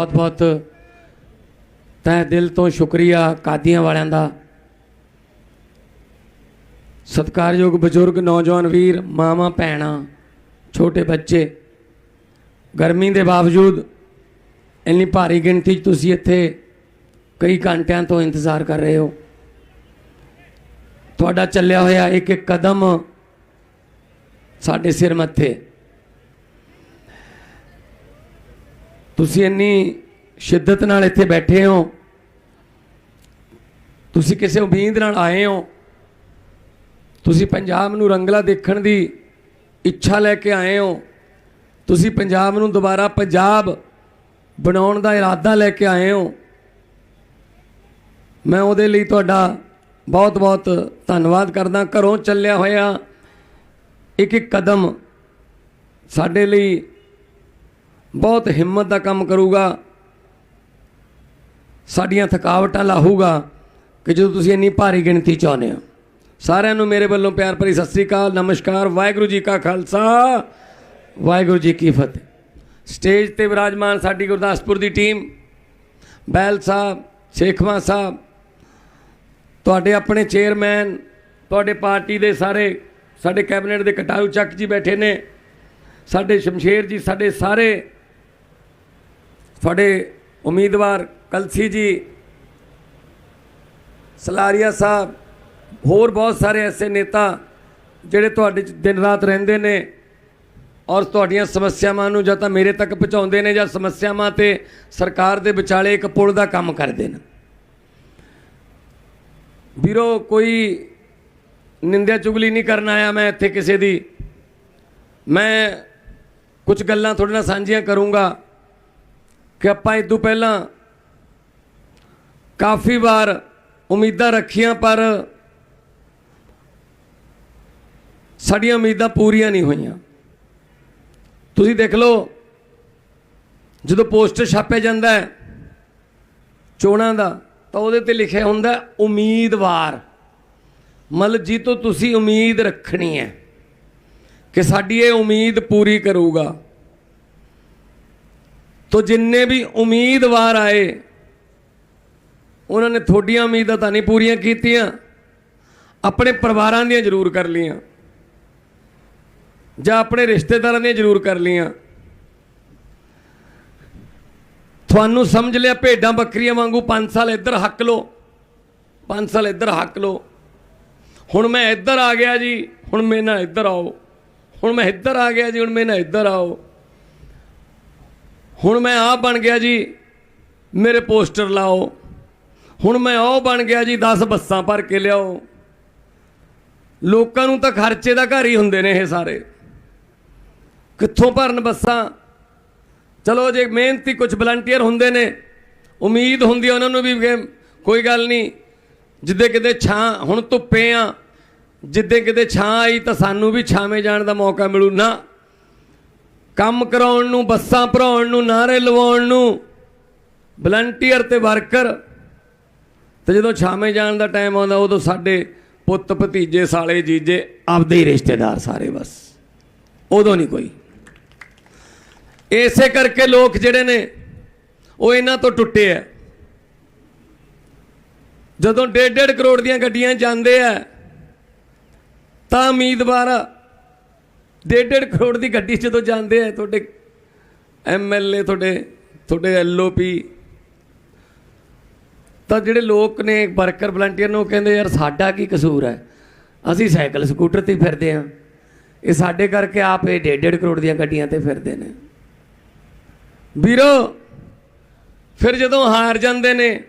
ਬਹੁਤ ਬਹੁਤ ਤਹਿ ਦਿਲ ਤੋਂ ਸ਼ੁਕਰੀਆ ਕਾਦੀਆਂ ਵਾਲਿਆਂ ਦਾ। ਸਤਿਕਾਰਯੋਗ ਬਜ਼ੁਰਗ, ਨੌਜਵਾਨ ਵੀਰ, ਮਾਵਾਂ, ਭੈਣਾਂ, ਛੋਟੇ ਬੱਚੇ, ਗਰਮੀ ਦੇ ਬਾਵਜੂਦ ਇੰਨੀ ਭਾਰੀ ਗਿਣਤੀ 'ਚ ਤੁਸੀਂ ਇੱਥੇ ਕਈ ਘੰਟਿਆਂ ਤੋਂ ਇੰਤਜ਼ਾਰ ਕਰ ਰਹੇ ਹੋ। ਤੁਹਾਡਾ ਚੱਲਿਆ ਹੋਇਆ ਇੱਕ ਇੱਕ ਕਦਮ ਸਾਡੇ ਸਿਰ ਮੱਥੇ। ਤੁਸੀਂ ਇੰਨੀ ਸ਼ਿੱਦਤ ਨਾਲ ਇੱਥੇ ਬੈਠੇ ਹੋ। ਤੁਸੀਂ ਕਿਸੇ ਉਮੀਦ ਨਾਲ ਆਏ ਹੋ। ਤੁਸੀਂ ਪੰਜਾਬ ਨੂੰ ਰੰਗਲਾ ਦੇਖਣ ਦੀ ਇੱਛਾ ਲੈ ਕੇ ਆਏ ਹੋ। ਤੁਸੀਂ ਪੰਜਾਬ ਨੂੰ ਦੁਬਾਰਾ ਪੰਜਾਬ ਬਣਾਉਣ ਦਾ ਇਰਾਦਾ ਲੈ ਕੇ ਆਏ ਹੋ। ਮੈਂ ਉਹਦੇ ਲਈ ਤੁਹਾਡਾ ਬਹੁਤ ਬਹੁਤ ਧੰਨਵਾਦ ਕਰਦਾ। ਘਰੋਂ ਚੱਲਿਆ ਹੋਇਆ ਇੱਕ ਇੱਕ ਕਦਮ ਸਾਡੇ ਲਈ ਬਹੁਤ ਹਿੰਮਤ ਦਾ ਕੰਮ ਕਰੂਗਾ। ਸਾਡੀਆਂ ਥਕਾਵਟਾਂ ਲਾਹੂਗਾ ਕਿ ਜਦੋਂ ਤੁਸੀਂ ਇੰਨੀ ਭਾਰੀ ਗਿਣਤੀ ਚ ਆਉਂਦੇ ਹੋ। ਸਾਰਿਆਂ ਨੂੰ ਮੇਰੇ ਵੱਲੋਂ ਪਿਆਰ ਭਰੀ ਸਤਿ ਸ੍ਰੀ ਅਕਾਲ, ਨਮਸਕਾਰ, ਵਾਹਿਗੁਰੂ ਜੀ ਕਾ ਖਾਲਸਾ, ਵਾਹਿਗੁਰੂ ਜੀ ਕੀ ਫਤਿਹ। ਸਟੇਜ ਤੇ ਵਿਰਾਜਮਾਨ ਸਾਡੀ ਗੁਰਦਾਸਪੁਰ ਦੀ ਟੀਮ, ਬੈਲ ਸਾਹਿਬ ਸ਼ੇਖਵਾ ਸਾਹਿਬ, ਤੁਹਾਡੇ ਆਪਣੇ ਚੇਅਰਮੈਨ, ਤੁਹਾਡੇ ਪਾਰਟੀ ਦੇ ਸਾਰੇ, ਸਾਡੇ ਕੈਬਨਿਟ ਦੇ ਕਟਾਰੂ ਚੱਕ ਜੀ ਬੈਠੇ ਨੇ, ਸਾਡੇ ਸ਼ਮਸ਼ੇਰ ਜੀ, ਸਾਡੇ ਸਾਰੇ ਤੁਹਾਡੇ ਉਮੀਦਵਾਰ ਕਲਸੀ ਜੀ, ਸਲਾਰੀਆ ਸਾਹਿਬ, ਹੋਰ ਬਹੁਤ ਸਾਰੇ ਐਸੇ ਨੇਤਾ ਜਿਹੜੇ ਤੁਹਾਡੇ 'ਚ ਦਿਨ ਰਾਤ ਰਹਿੰਦੇ ਨੇ ਔਰ ਤੁਹਾਡੀਆਂ ਸਮੱਸਿਆਵਾਂ ਨੂੰ ਜਾਂ ਤਾਂ ਮੇਰੇ ਤੱਕ ਪਹੁੰਚਾਉਂਦੇ ਨੇ ਜਾਂ ਸਮੱਸਿਆਵਾਂ ਤੇ ਸਰਕਾਰ ਦੇ ਵਿਚਾਲੇ ਇੱਕ ਪੁਲ ਦਾ ਕੰਮ ਕਰਦੇ ਨੇ। ਵੀਰੋ, ਕੋਈ ਨਿੰਦਿਆ ਚੁਗਲੀ ਨਹੀਂ ਕਰਨ ਆਇਆ ਮੈਂ ਇੱਥੇ ਕਿਸੇ ਦੀ। ਮੈਂ ਕੁਝ ਗੱਲਾਂ ਤੁਹਾਡੇ ਨਾਲ ਸਾਂਝੀਆਂ ਕਰੂੰਗਾ। ਕਿ ਆਪਾਂ ਇਦੋਂ ਪਹਿਲਾਂ ਕਾਫੀ ਵਾਰ ਉਮੀਦਾਂ ਰੱਖੀਆਂ, ਪਰ ਸਾਡੀਆਂ ਉਮੀਦਾਂ ਪੂਰੀਆਂ ਨਹੀਂ ਹੋਈਆਂ। ਤੁਸੀਂ ਦੇਖ ਲਓ, ਜਦੋਂ ਪੋਸਟਰ ਛਾਪਿਆ ਜਾਂਦਾ ਹੈ ਚੋਣਾਂ ਦਾ, ਤਾਂ ਉਹਦੇ ਤੇ ਲਿਖਿਆ ਹੁੰਦਾ ਉਮੀਦਵਾਰ। ਮਤਲਬ ਜੀ ਤੋਂ ਤੁਸੀਂ ਉਮੀਦ ਰੱਖਣੀ ਹੈ ਕਿ ਸਾਡੀ ਇਹ ਉਮੀਦ ਪੂਰੀ ਕਰੂਗਾ। ਤੋਂ ਜਿੰਨੇ ਵੀ ਉਮੀਦਵਾਰ ਆਏ, ਉਹਨਾਂ ਨੇ ਤੁਹਾਡੀਆਂ ਉਮੀਦਾਂ ਤਾਂ ਨਹੀਂ ਪੂਰੀਆਂ ਕੀਤੀਆਂ, ਆਪਣੇ ਪਰਿਵਾਰਾਂ ਦੀਆਂ ਜ਼ਰੂਰ ਕਰ ਲੀਆਂ ਜਾਂ ਆਪਣੇ ਰਿਸ਼ਤੇਦਾਰਾਂ ਦੀਆਂ ਜ਼ਰੂਰ ਕਰ ਲੀਆਂ ਤੁਹਾਨੂੰ ਸਮਝ ਲਿਆ ਭੇਡਾਂ ਬੱਕਰੀਆਂ ਵਾਂਗੂ 5 ਸਾਲ ਇੱਧਰ ਹੱਕ ਲੋ 5 ਸਾਲ ਇੱਧਰ ਹੱਕ ਲੋ ਹੁਣ ਮੈਂ ਇੱਧਰ ਆ ਗਿਆ ਜੀ, ਹੁਣ ਮੇਰੇ ਨਾਲ ਇੱਧਰ ਆਓ। ਹੁਣ ਮੈਂ ਇੱਧਰ ਆ ਗਿਆ ਜੀ, ਹੁਣ ਮੇਰੇ ਨਾਲ ਇੱਧਰ ਆਓ। ਹੁਣ ਮੈਂ ਆਹ ਬਣ ਗਿਆ ਜੀ, ਮੇਰੇ ਪੋਸਟਰ ਲਾਓ। ਹੁਣ ਮੈਂ ਉਹ ਬਣ ਗਿਆ ਜੀ 10 ਬੱਸਾਂ ਭਰ ਕੇ ਲਿਆਓ। ਲੋਕਾਂ ਨੂੰ ਤਾਂ ਖਰਚੇ ਦਾ ਘਰ ਹੀ ਹੁੰਦੇ ਨੇ ਇਹ ਸਾਰੇ। ਕਿੱਥੋਂ ਭਰਨ ਬੱਸਾਂ? ਚਲੋ ਜੇ ਮਿਹਨਤੀ ਕੁਝ ਵਲੰਟੀਅਰ ਹੁੰਦੇ ਨੇ, ਉਮੀਦ ਹੁੰਦੀ ਹੈ ਉਹਨਾਂ ਨੂੰ ਵੀ ਕੋਈ ਗੱਲ ਨਹੀਂ, ਜਿੱਦੇ ਕਿਤੇ ਛਾਂ, ਹੁਣ ਧੁੱਪੇ ਆ, ਜਿੱਦੇ ਕਿਤੇ ਛਾਂ ਆਈ ਤਾਂ ਸਾਨੂੰ ਵੀ ਛਾਵੇਂ ਜਾਣ ਦਾ ਮੌਕਾ ਮਿਲੂ ਨਾ। ਕੰਮ ਕਰਾਉਣ ਨੂੰ, ਬੱਸਾਂ ਭਰਾਉਣ ਨੂੰ ਨਾਰੇ ਲਵਾਉਣ ਨੂੰ ਵਲੰਟੀਅਰ ਤੇ ਵਰਕਰ ਤੇ ਜਦੋਂ ਛਾਵੇਂ ਜਾਣ ਦਾ ਟਾਈਮ ਆਉਂਦਾ, ਉਦੋਂ ਸਾਡੇ ਪੁੱਤ, ਭਤੀਜੇ, ਸਾਲੇ, ਜੀਜੇ ਆਪਦੇ ਹੀ ਰਿਸ਼ਤੇਦਾਰ ਸਾਰੇ ਬਸ। ਉਦੋਂ ਨਹੀਂ ਕੋਈ। ਇਸੇ ਕਰਕੇ ਲੋਕ ਜਿਹੜੇ ਨੇ, ਉਹ ਇਹਨਾਂ ਤੋਂ ਟੁੱਟੇ ਆ। ਜਦੋਂ 1.5 ਕਰੋੜ ਦੀਆਂ ਗੱਡੀਆਂ ਜਾਂਦੇ ਆ, ਤਾਂ ਉਮੀਦਵਾਰ 1.5 ਕਰੋੜ ਦੀ ਗੱਡੀ ਜਦੋਂ ਜਾਂਦੇ ਆ, ਤੁਹਾਡੇ ਐਮਐਲਏ ਤੁਹਾਡੇ ਤੁਹਾਡੇ ਐਲਓਪੀ ਤਾਂ ਜਿਹੜੇ ਲੋਕ ਨੇ, ਵਰਕਰ, ਵਲੰਟੀਅਰ ਨੂੰ ਕਹਿੰਦੇ, ਯਾਰ, ਸਾਡਾ ਕੀ ਕਸੂਰ ਹੈ? ਅਸੀਂ ਸਾਈਕਲ, ਸਕੂਟਰ ਤੇ ਫਿਰਦੇ ਆ ਇਹ ਸਾਡੇ ਕਰਕੇ ਆਪ ਇਹ 1.5 ਕਰੋੜ ਦੀਆਂ ਗੱਡੀਆਂ ਤੇ ਫਿਰਦੇ ਨੇ। ਵੀਰੋ, ਫਿਰ ਜਦੋਂ ਹਾਰ ਜਾਂਦੇ ਨੇ,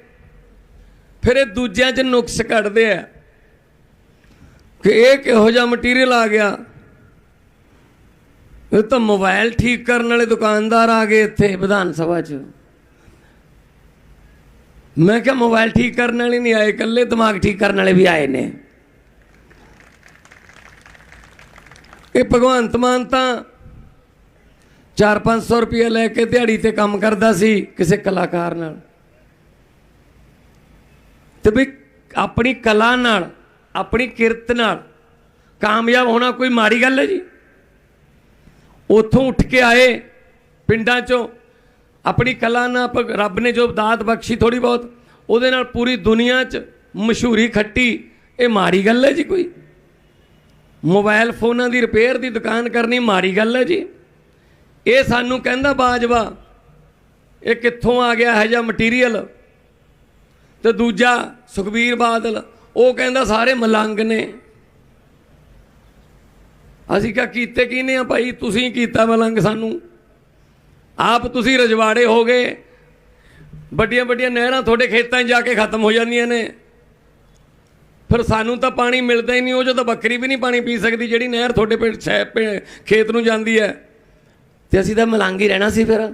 ਫਿਰ ਇਹ ਦੂਜਿਆਂ 'ਚ ਨੁਕਸ ਕੱਢਦੇ ਆ ਕਿ ਇਹ ਕਿਹੋ ਜਿਹਾ ਮਟੀਰੀਅਲ ਆ ਗਿਆ। ਇਹ ਤਾਂ ਮੋਬਾਈਲ ਠੀਕ ਕਰਨ ਵਾਲੇ ਦੁਕਾਨਦਾਰ ਆ ਗਏ ਇੱਥੇ ਵਿਧਾਨ ਸਭਾ 'ਚ। ਮੈਂ ਕਿਹਾ ਮੋਬਾਈਲ ਠੀਕ ਕਰਨ ਵਾਲੇ ਨਹੀਂ ਆਏ, ਇਕੱਲੇ ਦਿਮਾਗ ਠੀਕ ਕਰਨ ਵਾਲੇ ਵੀ ਆਏ ਨੇ। ਇਹ ਭਗਵੰਤ ਮਾਨ ਤਾਂ 4-500 ਰੁਪਏ ਲੈ ਕੇ ਦਿਹਾੜੀ ਤੇ ਕੰਮ ਕਰਦਾ ਸੀ ਕਿਸੇ ਕਲਾਕਾਰ ਨਾਲ। ਤੇ ਵੀ ਆਪਣੀ ਕਲਾ ਨਾਲ, ਆਪਣੀ ਕਿਰਤ ਨਾਲ ਕਾਮਯਾਬ ਹੋਣਾ ਕੋਈ ਮਾੜੀ ਗੱਲ ਹੈ ਜੀ? ਉੱਥੋਂ ਉੱਠ ਕੇ ਆਏ ਪਿੰਡਾਂ ਚੋਂ। ਆਪਣੀ ਕਲਾ ਨਾਲ ਰੱਬ ਨੇ ਜੋ ਦਾਤ ਬਖਸ਼ੀ ਥੋੜੀ ਬਹੁਤ, ਉਹਦੇ ਨਾਲ ਪੂਰੀ ਦੁਨੀਆ 'ਚ ਮਸ਼ਹੂਰੀ ਖੱਟੀ, ਇਹ ਮਾੜੀ ਗੱਲ ਹੈ ਜੀ ਕੋਈ। ਮੋਬਾਈਲ ਫੋਨਾਂ ਦੀ ਰਿਪੇਅਰ ਦੀ ਦੁਕਾਨ ਕਰਨੀ ਮਾੜੀ ਗੱਲ ਹੈ ਜੀ। ਇਹ ਸਾਨੂੰ ਕਹਿੰਦਾ ਬਾਜਵਾ, ਇਹ ਕਿੱਥੋਂ ਆ ਗਿਆ ਹੈ ਜਾਂ ਮਟੀਰੀਅਲ ਤੇ ਦੂਜਾ ਸੁਖਬੀਰ ਬਾਦਲ, ਉਹ ਕਹਿੰਦਾ ਸਾਰੇ ਮਲੰਗ ਨੇ। ਅਸੀਂ ਕਿਹਾ, ਕੀਤੇ ਕਿਨੇ ਆ ਭਾਈ? ਤੁਸੀਂ ਕੀਤਾ ਮਲੰਗ ਸਾਨੂੰ। ਆਪ ਤੁਸੀਂ ਰਜਵਾੜੇ ਹੋ ਗਏ। ਵੱਡੀਆਂ ਵੱਡੀਆਂ ਨਹਿਰਾਂ ਤੁਹਾਡੇ ਖੇਤਾਂ 'ਚ ਜਾ ਕੇ ਖਤਮ ਹੋ ਜਾਂਦੀਆਂ ਨੇ। ਫਿਰ ਸਾਨੂੰ ਤਾਂ ਪਾਣੀ ਮਿਲਦਾ ਹੀ ਨਹੀਂ, ਉਹ ਜਦੋਂ ਬੱਕਰੀ ਵੀ ਨਹੀਂ ਪਾਣੀ ਪੀ ਸਕਦੀ, ਜਿਹੜੀ ਨਹਿਰ ਤੁਹਾਡੇ ਪਿੰਡ ਪਿੰ- ਖੇਤ ਨੂੰ ਜਾਂਦੀ ਹੈ। ਤੇ ਅਸੀਂ ਤਾਂ ਮਲੰਗ ਹੀ ਰਹਿਣਾ ਸੀ ਫਿਰ।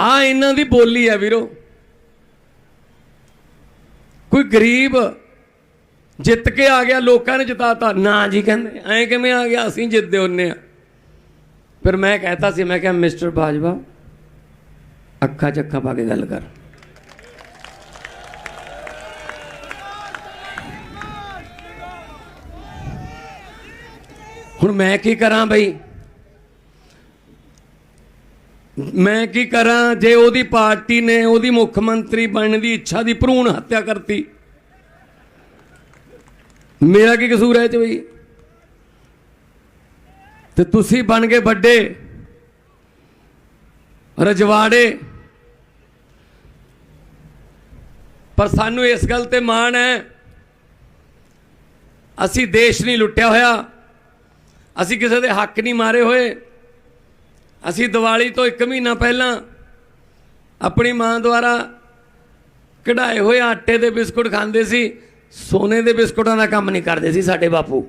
ਆ ਇਹਨਾਂ ਦੀ ਬੋਲੀ ਹੈ ਵੀਰੋ। ਕੋਈ ਗਰੀਬ ਜਿੱਤ ਕੇ ਆ ਗਿਆ, ਲੋਕਾਂ ਨੇ ਜਿਤਾਤਾ। ਨਾ ਜੀ ਕਹਿੰਦੇ, ਐਂ ਕਿਵੇਂ ਆ ਗਿਆ? ਅਸੀਂ ਜਿੱਤਦੇ ਹੁੰਨੇ ਆ। ਫਿਰ ਮੈਂ ਕਹਿਤਾ ਸੀ, ਮੈਂ ਕਿਹਾ, ਮਿਸਟਰ ਬਾਜਵਾ, ਅੱਖਾਂ ਚੱਖਾਂ ਪਾ ਕੇ ਗੱਲ ਕਰ। ਹੁਣ ਮੈਂ ਕੀ ਕਰਾਂ ਬਈ? ਮੈਂ ਕੀ ਕਰਾਂ? ਜੇ ਉਹਦੀ ਪਾਰਟੀ ਨੇ, ਉਹਦੀ ਮੁੱਖ ਮੰਤਰੀ ਬਣਨ ਦੀ ਇੱਛਾ ਦੀ ਭਰੂਣ ਹੱਤਿਆ ਕਰਤੀ ਮੇਰਾ ਕੀ ਕਸੂਰ ਹੈ ਇਹ ਚ ਬਈ? ਤੇ ਤੁਸੀਂ ਬਣ ਗਏ ਵੱਡੇ, ਰਜਵਾੜੇ। ਪਰ ਸਾਨੂੰ ਇਸ ਗੱਲ ਤੇ ਮਾਣ ਹੈ, ਅਸੀਂ ਦੇਸ਼ ਨਹੀਂ ਲੁੱਟਿਆ ਹੋਇਆ, ਅਸੀਂ ਕਿਸੇ ਦੇ ਹੱਕ ਨਹੀਂ ਮਾਰੇ ਹੋਏ। ਅਸੀਂ ਦੀਵਾਲੀ ਤੋਂ 1 ਮਹੀਨਾ ਪਹਿਲਾਂ ਆਪਣੀ ਮਾਂ ਦੁਆਰਾ ਕਢਾਏ ਹੋਏ ਆਟੇ ਦੇ ਬਿਸਕੁਟ ਖਾਂਦੇ ਸੀ। ਸੋਨੇ ਦੇ ਬਿਸਕੁਟਾਂ ਦਾ ਕੰਮ ਨਹੀਂ ਕਰਦੇ ਸੀ ਸਾਡੇ ਬਾਪੂ।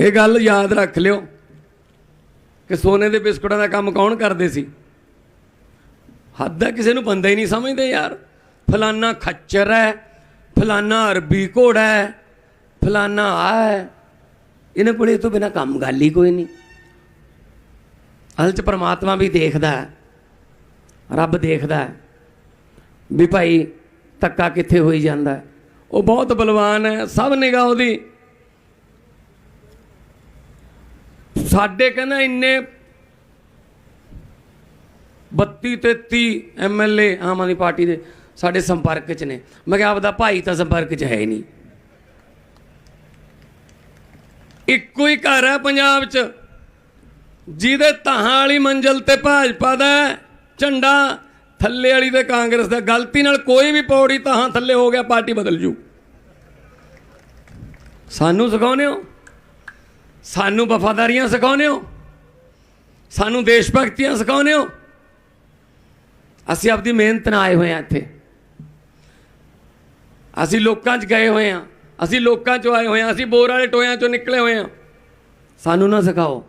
ਇਹ ਗੱਲ ਯਾਦ ਰੱਖ ਲਿਓ ਕਿ ਸੋਨੇ ਦੇ ਬਿਸਕੁਟਾਂ ਦਾ ਕੰਮ ਕੌਣ ਕਰਦੇ ਸੀ? ਹੱਦ ਹੈ, ਕਿਸੇ ਨੂੰ ਬੰਦਾ ਹੀ ਨਹੀਂ ਸਮਝਦੇ ਯਾਰ। ਫਲਾਨਾ ਖੱਚਰ ਹੈ, ਫਲਾਨਾ ਅਰਬੀ ਘੋੜਾ ਹੈ, ਫਲਾਨਾ ਆ ਹੈ। ਇਹਨਾਂ ਕੋਲੇ ਇਹ ਤੋਂ ਬਿਨਾ ਕੰਮ ਗੱਲ ਹੀ ਕੋਈ ਨਹੀਂ। ਅਸਲ ਚ ਪਰਮਾਤਮਾ ਵੀ ਦੇਖਦਾ ਹੈ, ਰੱਬ ਦੇਖਦਾ ਹੈ ਵੀ ਭਾਈ ਧੱਕਾ ਕਿੱਥੇ ਹੋਈ ਜਾਂਦਾ ਹੈ। ਉਹ ਬਹੁਤ ਬਲਵਾਨ ਹੈ, ਸਭ ਨਿਗਾਹ ਉਹਦੀ। ਸਾਡੇ ਕਹਿੰਦਾ ਇੰਨੇ 32 33 ਐਮਐਲਏ ਆਮ ਆਦਮੀ ਪਾਰਟੀ ਦੇ ਸਾਡੇ ਸੰਪਰਕ 'ਚ ਨੇ। ਮੈਂ ਕਿਹਾ ਆਪਦਾ ਭਾਈ ਤਾਂ ਸੰਪਰਕ 'ਚ ਹੈ ਹੀ ਨਹੀਂ। ਇੱਕੋ ਹੀ ਘਰ ਹੈ ਪੰਜਾਬ 'ਚ। ਜਿਹਦੇ ਤਾਹਾਂ ਵਾਲੀ ਮੰਜ਼ਲ ਤੇ ਭਾਜਪਾ ਦਾ ਝੰਡਾ ਥੱਲੇ ਵਾਲੀ ਤੇ ਕਾਂਗਰਸ ਦਾ ਗਲਤੀ ਨਾਲ ਕੋਈ ਵੀ ਪੌੜੀ ਤਾਹਾਂ ਥੱਲੇ ਹੋ ਗਿਆ, ਪਾਰਟੀ ਬਦਲ ਜੂ। ਸਾਨੂੰ ਸਿਖਾਉਂਦੇ ਹੋ? ਸਾਨੂੰ ਵਫਾਦਾਰੀਆਂ ਸਿਖਾਉਂਦੇ ਹੋ? ਸਾਨੂੰ ਦੇਸ਼ ਭਗਤੀਆਂ ਸਿਖਾਉਂਦੇ ਹੋ? ਅਸੀਂ ਆਪਦੀ ਮਿਹਨਤ ਨਾਲ ਆਏ ਹੋਏ ਆ ਇੱਥੇ। ਅਸੀਂ ਲੋਕਾਂ 'ਚ ਗਏ ਹੋਏ ਆ ਅਸੀਂ ਲੋਕਾਂ 'ਚੋਂ ਆਏ ਹੋਏ ਆ ਅਸੀਂ ਬੋਰ ਵਾਲੇ ਟੋਇਆਂ 'ਚੋਂ ਨਿਕਲੇ ਹੋਏ ਆ ਸਾਨੂੰ ਨਾ ਸਿਖਾਓ।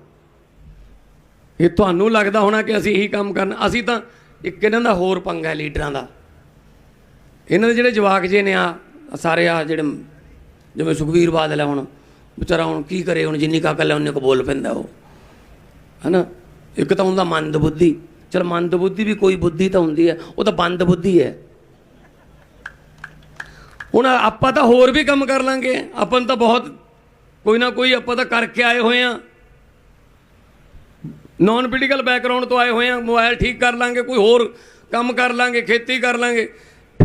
ਇਹ ਤੁਹਾਨੂੰ ਲੱਗਦਾ ਹੋਣਾ ਕਿ ਅਸੀਂ ਇਹੀ ਕੰਮ ਕਰਨਾ। ਅਸੀਂ ਤਾਂ ਇੱਕ ਇਹਨਾਂ ਦਾ ਹੋਰ ਪੰਗਾ ਹੈ ਲੀਡਰਾਂ ਦਾ। ਇਹਨਾਂ ਦੇ ਜਿਹੜੇ ਜਵਾਕ ਜੇ ਨੇ ਆ ਸਾਰੇ ਆ ਜਿਹੜੇ ਜਿਵੇਂ ਸੁਖਵੀਰ ਬਾਦਲ ਹੈ ਹੁਣ, ਵਿਚਾਰਾ ਹੁਣ ਕੀ ਕਰੇ, ਹੁਣ ਜਿੰਨੀ ਕਾ ਹੈ ਉਹਨੇ ਕੋ ਬੋਲ ਪੈਂਦਾ ਉਹ। ਹਨਾ? ਇੱਕ ਤਾਂ ਹੁੰਦਾ ਮੰਦ ਬੁੱਧੀ। ਚਲ ਮੰਦ ਬੁੱਧੀ ਵੀ ਕੋਈ ਬੁੱਧੀ ਤਾਂ ਹੁੰਦੀ ਹੈ, ਉਹ ਤਾਂ ਬੰਦ ਬੁੱਧੀ ਹੈ। ਹੁਣ ਆਪਾਂ ਤਾਂ ਹੋਰ ਵੀ ਕੰਮ ਕਰ ਲਾਂਗੇ, ਆਪਾਂ ਨੂੰ ਤਾਂ ਬਹੁਤ ਕੋਈ ਨਾ ਕੋਈ ਆਪਾਂ ਤਾਂ ਕਰਕੇ ਆਏ ਹੋਏ ਆ। ਨਾਨ ਪੋਲੀਟੀਕਲ ਬੈਕਗ੍ਰਾਉਂਡ ਤੋਂ ਆਏ ਹੋਏ ਆ ਮੋਬਾਈਲ ਠੀਕ ਕਰ ਲਾਂਗੇ, ਕੋਈ ਹੋਰ ਕੰਮ ਕਰ ਲਾਂਗੇ, ਖੇਤੀ ਕਰ ਲਾਂਗੇ।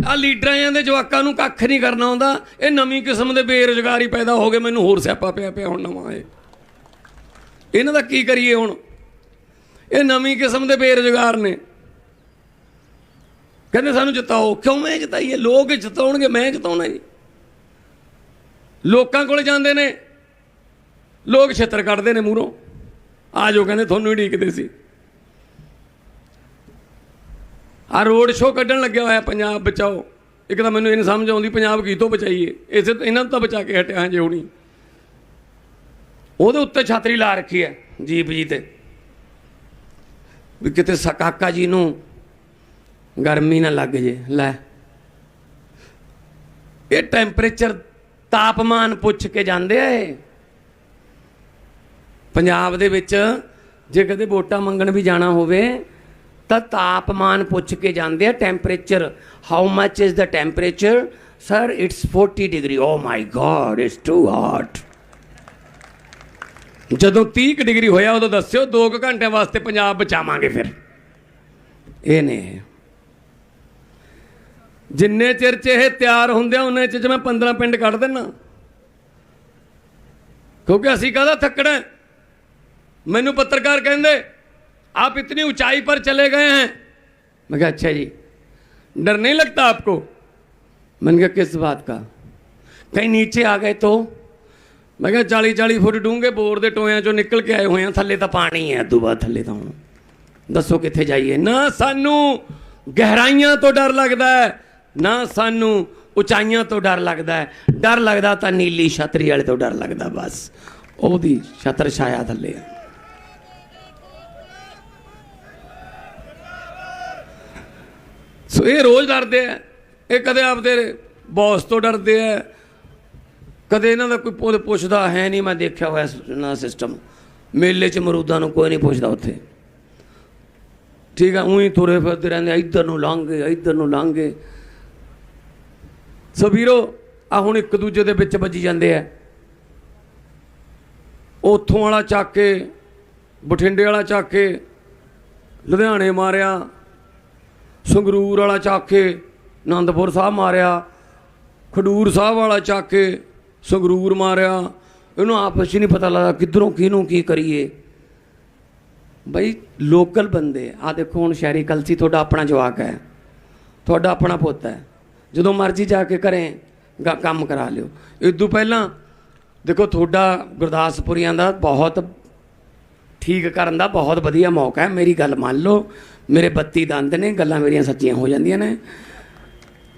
ਆ ਲੀਡਰਾਂ ਦੇ ਜਵਾਕਾਂ ਨੂੰ ਕੱਖ ਨਹੀਂ ਕਰਨਾ ਆਉਂਦਾ। ਇਹ ਨਵੀਂ ਕਿਸਮ ਦੇ ਬੇਰੁਜ਼ਗਾਰੀ ਪੈਦਾ ਹੋ ਗਏ, ਮੈਨੂੰ ਹੋਰ ਸਿਆਪਾ ਪਿਆ ਪਿਆ ਹੁਣ ਨਵਾਂ ਇਹ। ਇਹਨਾਂ ਦਾ ਕੀ ਕਰੀਏ ਹੁਣ? ਇਹ ਨਵੀਂ ਕਿਸਮ ਦੇ ਬੇਰੁਜ਼ਗਾਰ ਨੇ। ਕਹਿੰਦੇ ਸਾਨੂੰ ਜਿਤਾਓ। ਕਿਉਂ ਮੈਂ ਜਿਤਾਈਏ? ਲੋਕ ਜਿਤਾਉਣਗੇ, ਮੈਂ ਜਿਤਾਉਣਾ ਜੀ ਲੋਕਾਂ ਕੋਲ ਜਾਂਦੇ ਨੇ। ਲੋਕ ਛਿੱਤਰ ਕੱਢਦੇ ਨੇ ਮੂਹਰੋਂ। ਆ ਜੋ ਕਹਿੰਦੇ ਤੁਹਾਨੂੰ ਹੀ ਢੀਕਦੇ ਸੀ। ਆ ਰੋਡ ਸ਼ੋਅ ਕੱਢਣ ਲੱਗਿਆ ਹੋਇਆ ਪੰਜਾਬ, ਬਚਾਓ। ਇੱਕ ਤਾਂ ਮੈਨੂੰ ਇਹ ਨਹੀਂ ਸਮਝ ਆਉਂਦੀ ਪੰਜਾਬ ਕੀ ਤੋਂ ਬਚਾਈਏ। ਇਸੇ ਇਹਨਾਂ ਨੂੰ ਤਾਂ ਬਚਾ ਕੇ ਹਟਿਆ ਹਾਂ ਜੇ ਹੁਣੀ। ਉਹਦੇ ਉੱਤੇ ਛਾਤਰੀ ਲਾ ਰੱਖੀ ਹੈ ਜੀਪ ਜੀ ਤੇ। ਵੀ ਕਿਤੇ ਸਕਾਕਾ ਜੀ ਨੂੰ ਗਰਮੀ ਨਾ ਲੱਗ ਜੇ, ਲੈ। ਇਹ ਟੈਂਪਰੇਚਰ ਤਾਪਮਾਨ ਪੁੱਛ ਕੇ ਜਾਂਦੇ ਆ ਇਹ। ਪੰਜਾਬ ਦੇ ਵਿੱਚ ਜੇ ਕਦੇ ਵੋਟਾਂ ਮੰਗਣ ਵੀ ਜਾਣਾ ਹੋਵੇ, ਤਾਂ ਤਾਪਮਾਨ ਪੁੱਛ ਕੇ ਜਾਂਦੇ ਆ temperature how much is the temperature sir it's 40 degree oh my God it's too hot ਜਦੋਂ 30 ਕੁ ਡਿਗਰੀ ਹੋਇਆ, ਉਦੋਂ ਦੱਸਿਓ 2 ਘੰਟਿਆਂ ਵਾਸਤੇ ਪੰਜਾਬ ਬਚਾਵਾਂਗੇ ਫਿਰ। ਇਹ ਨੇ। ਜਿੰਨੇ ਚਿਰ ਚ ਇਹ ਤਿਆਰ ਹੁੰਦੇ ਆ, ਉਹਨੇ ਚ ਮੈਂ 15 ਪਿੰਡ ਕੱਢ ਦੇਣਾ ਕਿਉਂਕਿ ਅਸੀਂ ਕਾਹਦਾ ਥੱਕਣਾ? ਮੈਨੂੰ ਪੱਤਰਕਾਰ ਕਹਿੰਦੇ आप इतनी ऊंचाई पर चले गए हैं मैं कहा अच्छा जी डर नहीं लगता आपको मैंने कहा किस बात का कहीं नीचे आ गए तो ਮੈਂ ਕਿਹਾ 40 40 ਫੁੱਟ ਡੂੰਘੇ ਬੋਰ ਦੇ ਟੋਇਆਂ ਚੋਂ ਨਿਕਲ ਕੇ ਆਏ ਹੋਏ ਆ ਥੱਲੇ ਤਾਂ ਪਾਣੀ ਹੈ ਅੱਦੂ ਬਾਅਦ ਥੱਲੇ ਤਾਂ ਹੁਣ ਦੱਸੋ ਕਿੱਥੇ ਜਾਈਏ ਨਾ ਸਾਨੂੰ ਗਹਿਰਾਈਆਂ ਤੋਂ ਡਰ ਲੱਗਦਾ ਹੈ ਨਾ ਸਾਨੂੰ ਉਚਾਈਆਂ ਤੋਂ ਡਰ ਲੱਗਦਾ ਹੈ ਡਰ ਲੱਗਦਾ ਤਾਂ ਨੀਲੀ ਛਤਰੀ ਵਾਲੇ ਤੋਂ ਡਰ ਲੱਗਦਾ ਬਸ ਉਹਦੀ ਛਤਰ ਛਾਇਆ ਥੱਲੇ ਹੈ ਸੋ ਇਹ ਰੋਜ਼ ਡਰਦੇ ਆ। ਇਹ ਕਦੇ ਆਪਦੇ ਬੌਸ ਤੋਂ ਡਰਦੇ ਆ। ਕਦੇ ਇਹਨਾਂ ਦਾ ਕੋਈ ਪੁੱਛ- ਪੁੱਛਦਾ ਹੈ ਨਹੀਂ, ਮੈਂ ਦੇਖਿਆ ਹੋਇਆ ਨਾ ਸਿਸਟਮ ਮੇਲੇ 'ਚ ਮਰੂਦਾਂ ਨੂੰ ਕੋਈ ਨਹੀਂ ਪੁੱਛਦਾ ਉੱਥੇ। ਠੀਕ ਆ, ਉਹੀ ਤੁਰੇ ਫਿਰਦੇ ਰਹਿੰਦੇ ਇੱਧਰ ਨੂੰ ਲੰਘੇ ਇੱਧਰ ਨੂੰ ਲੰਘੇ ਸੋ ਵੀਰੋ ਆ ਹੁਣ ਇੱਕ ਦੂਜੇ ਦੇ ਵਿੱਚ ਵੱਜੀ ਜਾਂਦੇ ਆ। ਉੱਥੋਂ ਵਾਲਾ ਚੱਕ ਕੇ, ਬਠਿੰਡੇ ਵਾਲਾ ਚੱਕ ਕੇ, ਲੁਧਿਆਣੇ ਮਾਰਿਆ। ਸੰਗਰੂਰ ਵਾਲਾ ਚੱਕ ਕੇ ਆਨੰਦਪੁਰ ਸਾਹਿਬ ਮਾਰਿਆ, ਖਡੂਰ ਸਾਹਿਬ ਵਾਲਾ ਚੱਕ ਕੇ ਸੰਗਰੂਰ ਮਾਰਿਆ। ਇਹਨੂੰ ਆਪਸ 'ਚ ਨਹੀਂ ਪਤਾ ਲੱਗਦਾ ਕਿੱਧਰੋਂ ਕਿਹਨੂੰ ਕੀ ਕਰੀਏ। ਬਈ ਲੋਕਲ ਬੰਦੇ ਆ। ਦੇਖੋ ਹੁਣ ਸ਼ਹਿਰੀ ਕਲਸੀ ਤੁਹਾਡਾ ਆਪਣਾ ਜਵਾਕ ਹੈ। ਤੁਹਾਡਾ ਆਪਣਾ ਪੁੱਤ ਹੈ। ਜਦੋਂ ਮਰਜ਼ੀ ਜਾ ਕੇ ਕਰੇ ਕੰਮ ਕਰਾ ਲਿਓ। ਇਦੋਂ ਪਹਿਲਾਂ ਦੇਖੋ ਤੁਹਾਡਾ ਗੁਰਦਾਸਪੁਰੀਆਂ ਦਾ ਬਹੁਤ ਠੀਕ ਕਰਨ ਦਾ ਬਹੁਤ ਵਧੀਆ ਮੌਕਾ ਹੈ। ਮੇਰੀ ਗੱਲ ਮੰਨ ਲਓ। ਮੇਰੇ 32 ਦੰਦ ਨੇ, ਗੱਲਾਂ ਮੇਰੀਆਂ ਸੱਚੀਆਂ ਹੋ ਜਾਂਦੀਆਂ ਨੇ।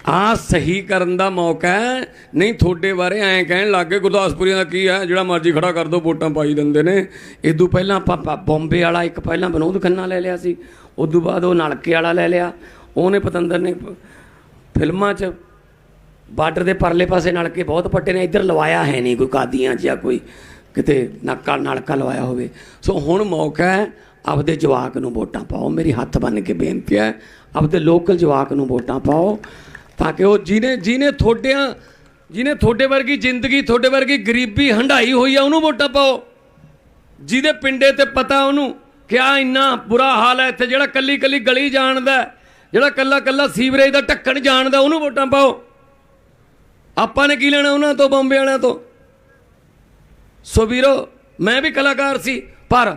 ਆ ਸਹੀ ਕਰਨ ਦਾ ਮੌਕਾ ਹੈ। ਨਹੀਂ, ਤੁਹਾਡੇ ਬਾਰੇ ਐਂ ਕਹਿਣ ਲੱਗੇ ਗੁਰਦਾਸਪੁਰੀਆਂ ਦਾ ਕੀ ਹੈ? ਜਿਹੜਾ ਮਰਜ਼ੀ ਖੜਾ ਕਰ ਦੋ, ਵੋਟਾਂ ਪਾਈ ਦਿੰਦੇ ਨੇ। ਇਦੋਂ ਪਹਿਲਾਂ ਆਪਾਂ ਪ- ਬੰਬੇ ਵਾਲਾ ਇੱਕ ਪਹਿਲਾਂ ਵਿਨੋਦ ਖੰਨਾ ਲੈ ਲਿਆ ਸੀ। ਉਦੋਂ ਬਾਅਦ ਉਹ ਨਲਕੇ ਵਾਲਾ ਲੈ ਲਿਆ। ਉਹਨੇ ਪਤੰਦਰ ਨੇ ਫਿਲਮਾਂ 'ਚ ਬਾਰਡਰ ਦੇ ਪਰਲੇ ਪਾਸੇ ਨਲਕੇ ਬਹੁਤ ਪੱਟੇ ਨੇ। ਇੱਧਰ ਲਵਾਇਆ ਹੈ ਨਹੀਂ, ਕੋਈ ਕਾਦੀਆਂ 'ਚ ਜਾਂ ਕੋਈ ਕਿਤੇ ਨੱਕਾ ਨਲਕਾ ਲਵਾਇਆ ਹੋਵੇ। ਸੋ ਹੁਣ ਮੌਕਾ ਹੈ ਆਪਦੇ ਜਵਾਕ ਨੂੰ ਵੋਟਾਂ ਪਾਓ। ਮੇਰੀ ਹੱਥ ਬੰਨ ਕੇ ਬੇਨਤੀ ਹੈ, ਆਪਦੇ ਲੋਕਲ ਜਵਾਕ ਨੂੰ ਵੋਟਾਂ ਪਾਓ ਤਾਂ ਕਿ ਉਹ ਜਿਹਨੇ ਜਿਹਨੇ ਤੁਹਾਡਿਆਂ ਜਿਹਨੇ ਤੁਹਾਡੇ ਵਰਗੀ ਜ਼ਿੰਦਗੀ ਤੁਹਾਡੇ ਵਰਗੀ ਗਰੀਬੀ ਹੰਡਾਈ ਹੋਈ ਆ, ਉਹਨੂੰ ਵੋਟਾਂ ਪਾਓ। ਜਿਹਦੇ ਪਿੰਡੇ ਤੇ ਪਤਾ ਉਹਨੂੰ ਕਿਆ ਇੰਨਾ ਬੁਰਾ ਹਾਲ ਹੈ, ਇੱਥੇ ਜਿਹੜਾ ਕੱਲੀ ਕੱਲੀ ਗਲੀ ਜਾਣਦਾ ਜਿਹੜਾ ਕੱਲਾ ਕੱਲਾ ਸੀਵਰੇਜ ਦਾ ਢੱਕਣ ਜਾਣਦਾ, ਉਹਨੂੰ ਵੋਟਾਂ ਪਾਓ। ਆਪਾਂ ਨੇ ਕੀ ਲੈਣਾ ਉਹਨਾਂ ਤੋਂ, ਬੰਬੇ ਵਾਲਿਆਂ ਤੋਂ? ਸੋ ਵੀਰੋ, ਮੈਂ ਵੀ ਕਲਾਕਾਰ ਸੀ, ਪਰ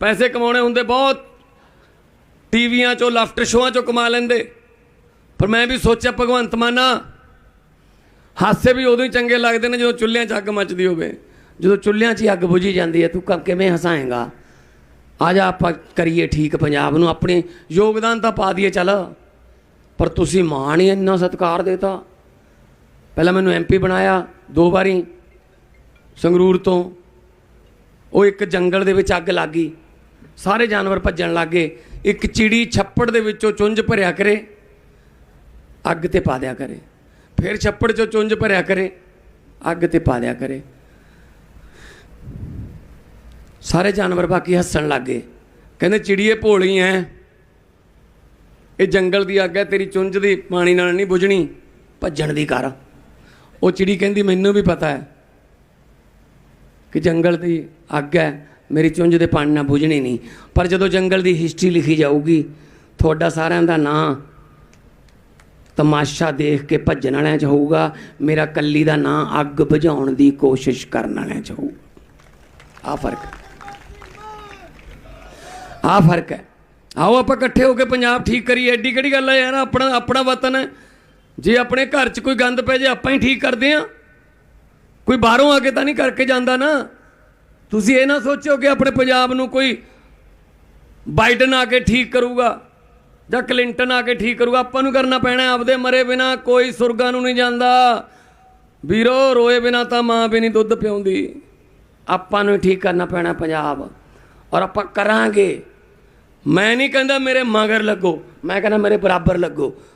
ਪੈਸੇ ਕਮਾਉਣੇ ਹੁੰਦੇ ਬਹੁਤ। ਟੀਵੀਆਂ ਚੋਂ, ਲਾਫਟਰ ਸ਼ੋਆਂ ਚੋਂ ਕਮਾ ਲੈਂਦੇ। ਪਰ ਮੈਂ ਵੀ ਸੋਚਿਆ, ਭਗਵੰਤ ਮਾਨਾ ਹਾਸੇ ਵੀ ਉਦੋਂ ਹੀ ਚੰਗੇ ਲੱਗਦੇ ਨੇ ਜਦੋਂ ਚੁੱਲ੍ਹਿਆਂ 'ਚ ਅੱਗ ਮੱਚਦੀ ਹੋਵੇ। ਜਦੋਂ ਚੁੱਲ੍ਹਿਆਂ 'ਚ ਹੀ ਅੱਗ ਬੁਝੀ ਜਾਂਦੀ ਹੈ, ਤੂੰ ਕ- ਕਿਵੇਂ ਹਸਾਏਗਾ? ਆ ਜਾ ਆਪਾਂ ਕਰੀਏ ਠੀਕ ਪੰਜਾਬ ਨੂੰ, ਆਪਣੇ ਯੋਗਦਾਨ ਤਾਂ ਪਾ ਦਈਏ, ਚੱਲ। ਪਰ ਤੁਸੀਂ ਮਾਣ ਹੀ ਇੰਨਾ ਸਤਿਕਾਰ ਦੇਤਾ। ਪਹਿਲਾਂ ਮੈਨੂੰ ਐਮਪੀ ਬਣਾਇਆ, ਦੋ ਵਾਰੀ ਸੰਗਰੂਰ ਤੋਂ। ਉਹ ਇੱਕ ਜੰਗਲ ਦੇ ਵਿੱਚ ਅੱਗ ਲੱਗ ਗਈ। ਸਾਰੇ ਜਾਨਵਰ ਭੱਜਣ ਲੱਗੇ ਇੱਕ ਚਿੜੀ ਛੱਪੜ ਦੇ ਵਿੱਚੋਂ ਚੁੰਝ ਭਰਿਆ ਕਰੇ, ਅੱਗ ਤੇ ਪਾ ਦਿਆ ਕਰੇ। ਫਿਰ ਛੱਪੜ ਚੋਂ ਚੁੰਝ ਭਰਿਆ ਕਰੇ, ਅੱਗ ਤੇ ਪਾ ਦਿਆ ਕਰੇ। ਸਾਰੇ ਜਾਨਵਰ ਬਾਕੀ ਹੱਸਣ ਲੱਗੇ ਕਹਿੰਦੇ ਚਿੜੀਏ ਭੋਲੀ ਐ। ਇਹ ਜੰਗਲ ਦੀ ਅੱਗ ਹੈ ਤੇਰੀ ਚੁੰਝ ਦੀ ਪਾਣੀ ਨਾਲ ਨਹੀਂ ਬੁਝਣੀ। ਭੱਜਣ ਦੀ ਕਰ। ਉਹ ਚਿੜੀ ਕਹਿੰਦੀ, ਮੈਨੂੰ ਵੀ ਪਤਾ ਹੈ ਕਿ ਜੰਗਲ ਦੀ ਅੱਗ ਹੈ ਮੇਰੀ ਚੁੰਝ ਦੇ ਪਾਣੀ ਨਾਲ ਬੁਝਣੀ ਨਹੀਂ। ਪਰ ਜਦੋਂ ਜੰਗਲ ਦੀ ਹਿਸਟਰੀ ਲਿਖੀ ਜਾਊਗੀ, ਤੁਹਾਡਾ ਸਾਰਿਆਂ ਦਾ ਨਾਂ ਤਮਾਸ਼ਾ ਦੇਖ ਕੇ ਭੱਜਣ ਵਾਲਿਆਂ 'ਚ ਹੋਊਗਾ। ਮੇਰਾ ਕੱਲੀ ਦਾ ਨਾਂ ਅੱਗ ਬੁਝਾਉਣ ਦੀ ਕੋਸ਼ਿਸ਼ ਕਰਨ ਵਾਲਿਆਂ 'ਚ ਹੋਊ। ਆ ਫ਼ਰਕ ਆ ਫ਼ਰਕ ਹੈ। ਆਓ ਆਪਾਂ ਇਕੱਠੇ ਹੋ ਕੇ ਪੰਜਾਬ ਠੀਕ ਕਰੀਏ। ਐਡੀ ਕਿਹੜੀ ਗੱਲ ਹੈ ਯਾਰ? ਆਪਣਾ ਆਪਣਾ ਵਤਨ ਹੈ। ਜੇ ਆਪਣੇ ਘਰ 'ਚ ਕੋਈ ਗੰਦ ਪੈ ਜੇ ਆਪਾਂ ਹੀ ਠੀਕ ਕਰਦੇ ਆ ਕੋਈ ਬਾਹਰੋਂ ਆ ਕੇ ਤਾਂ ਨਹੀਂ ਕਰਕੇ ਜਾਂਦਾ ਨਾ। ਤੁਸੀਂ ਇਹ ਨਾ ਸੋਚੋ ਕਿ ਆਪਣੇ ਪੰਜਾਬ ਨੂੰ ਕੋਈ ਬਾਈਡਨ ਆ ਕੇ ਠੀਕ ਕਰੂਗਾ ਜਾਂ ਕਲਿੰਟਨ ਆ ਕੇ ਠੀਕ ਕਰੂਗਾ। ਆਪਾਂ ਨੂੰ ਕਰਨਾ ਪੈਣਾ ਆਪਦੇ ਮਰੇ ਬਿਨਾ ਕੋਈ ਸੁਰਗਾਂ ਨੂੰ ਨਹੀਂ ਜਾਂਦਾ। ਵੀਰੋ, ਰੋਏ ਬਿਨਾ ਤਾਂ ਮਾਂ ਵੀ ਨਹੀਂ ਦੁੱਧ ਪਿਉਂਦੀ। ਆਪਾਂ ਨੂੰ ਠੀਕ ਕਰਨਾ ਪੈਣਾ ਪੰਜਾਬ। ਔਰ ਆਪਾਂ ਕਰਾਂਗੇ। ਮੈਂ ਨਹੀਂ ਕਹਿੰਦਾ ਮੇਰੇ ਮਗਰ ਲੱਗੋ। ਮੈਂ ਕਹਿੰਦਾ ਮੇਰੇ ਬਰਾਬਰ ਲੱਗੋ।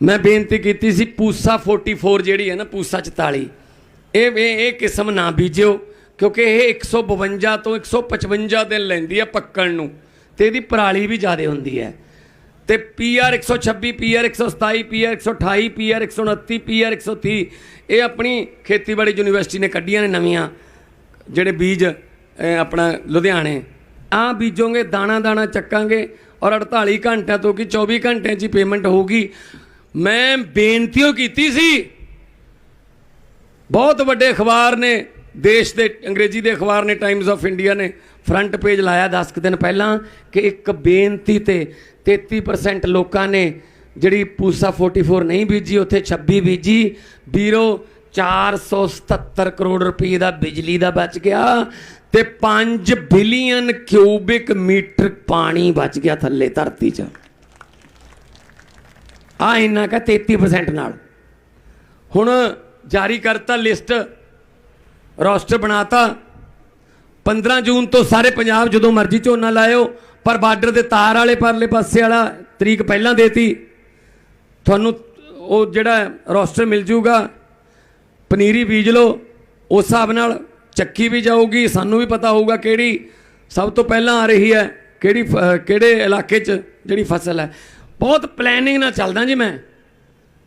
ਮੈਂ ਬੇਨਤੀ ਕੀਤੀ ਸੀ, ਪੂਸਾ 44 ਜਿਹੜੀ ਹੈ ਨਾ, ਪੂਸਾ 44 ਇਹ ਇਹ ਇਹ ਕਿਸਮ ਨਾ ਬੀਜਿਓ, ਕਿਉਂਕਿ ਇਹ 152 ਤੋਂ 155 ਦਿਨ ਲੈਂਦੀ ਹੈ ਪੱਕਣ ਨੂੰ, ਤੇ ਇਹਦੀ ਪਰਾਲੀ ਵੀ ਜ਼ਿਆਦਾ ਹੁੰਦੀ ਹੈ। ਤੇ PR 126 PR 127 PR 128 PR 129 PR 130 ਇਹ ਆਪਣੀ ਖੇਤੀਬਾੜੀ ਯੂਨੀਵਰਸਿਟੀ ਨੇ ਕੱਢੀਆਂ ਨੇ ਨਵੀਆਂ, ਜਿਹੜੇ ਬੀਜ ਆਪਣਾ ਲੁਧਿਆਣੇ। ਆ ਬੀਜੋਗੇ ਦਾਣਾ ਦਾਣਾ ਚੱਕਾਂਗੇ, ਔਰ 48 ਘੰਟਿਆਂ ਤੋਂ ਕਿ 24 ਘੰਟਿਆਂ 'ਚ ਹੀ ਪੇਮੈਂਟ ਹੋਊਗੀ। ਮੈਂ ਬੇਨਤੀਓ ਕੀਤੀ ਸੀ। ਬਹੁਤ ਵੱਡੇ ਅਖਬਾਰ ਨੇ, ਦੇਸ਼ ਦੇ, ਅੰਗਰੇਜ਼ੀ ਦੇ ਅਖਬਾਰ ਨੇ ਟਾਈਮਜ਼ ਆਫ ਇੰਡੀਆ ਨੇ। ਫਰੰਟ ਪੇਜ ਲਾਇਆ 10 ਕੁ ਦਿਨ ਪਹਿਲਾਂ ਕਿ ਇੱਕ ਬੇਨਤੀ ਤੇ 33% ਲੋਕਾਂ ਨੇ ਜਿਹੜੀ ਪੂਸਾ 44 ਨਹੀਂ ਬੀਜੀ, ਉੱਥੇ 26 ਬੀਜੀ। ਵੀਰੋ 477 ਕਰੋੜ ਰੁਪਏ ਦਾ ਬਿਜਲੀ ਦਾ ਬਚ ਗਿਆ ਤੇ 5 ਬਿਲੀਅਨ ਕਿਊਬਿਕ ਮੀਟਰ ਪਾਣੀ ਬਚ ਗਿਆ ਥੱਲੇ ਧਰਤੀ 'ਚ। ਆ ਇੰਨਾ ਕਾ 33% ਨਾਲ। ਹੁਣ ਜਾਰੀ ਕਰਤਾ ਲਿਸਟ, ਰੋਸਟਰ ਬਣਾਤਾ। 15 ਜੂਨ ਤੋਂ ਸਾਰੇ ਪੰਜਾਬ ਜਦੋਂ ਮਰਜ਼ੀ ਝੋਨਾ ਲਾਇਓ, ਪਰ ਬਾਰਡਰ ਦੇ ਤਾਰ ਵਾਲੇ ਪਰਲੇ ਪਾਸੇ ਵਾਲਾ ਤਰੀਕ ਪਹਿਲਾਂ ਦੇਤੀ। ਤੁਹਾਨੂੰ ਉਹ ਜਿਹੜਾ ਰੋਸਟਰ ਮਿਲ ਜੂਗਾ, ਪਨੀਰੀ ਬੀਜ ਲਓ, ਉਸ ਹਿਸਾਬ ਨਾਲ ਚੱਕੀ ਵੀ ਜਾਊਗੀ, ਸਾਨੂੰ ਵੀ ਪਤਾ ਹੋਊਗਾ ਕਿਹੜੀ ਸਭ ਤੋਂ ਪਹਿਲਾਂ ਆ ਰਹੀ ਹੈ, ਕਿਹੜੀ ਫ- ਕਿਹੜੇ ਇਲਾਕੇ 'ਚ ਜਿਹੜੀ ਫਸਲ ਹੈ। ਬਹੁਤ ਪਲੈਨਿੰਗ ਨਾਲ ਚੱਲਦਾ ਜੀ ਮੈਂ।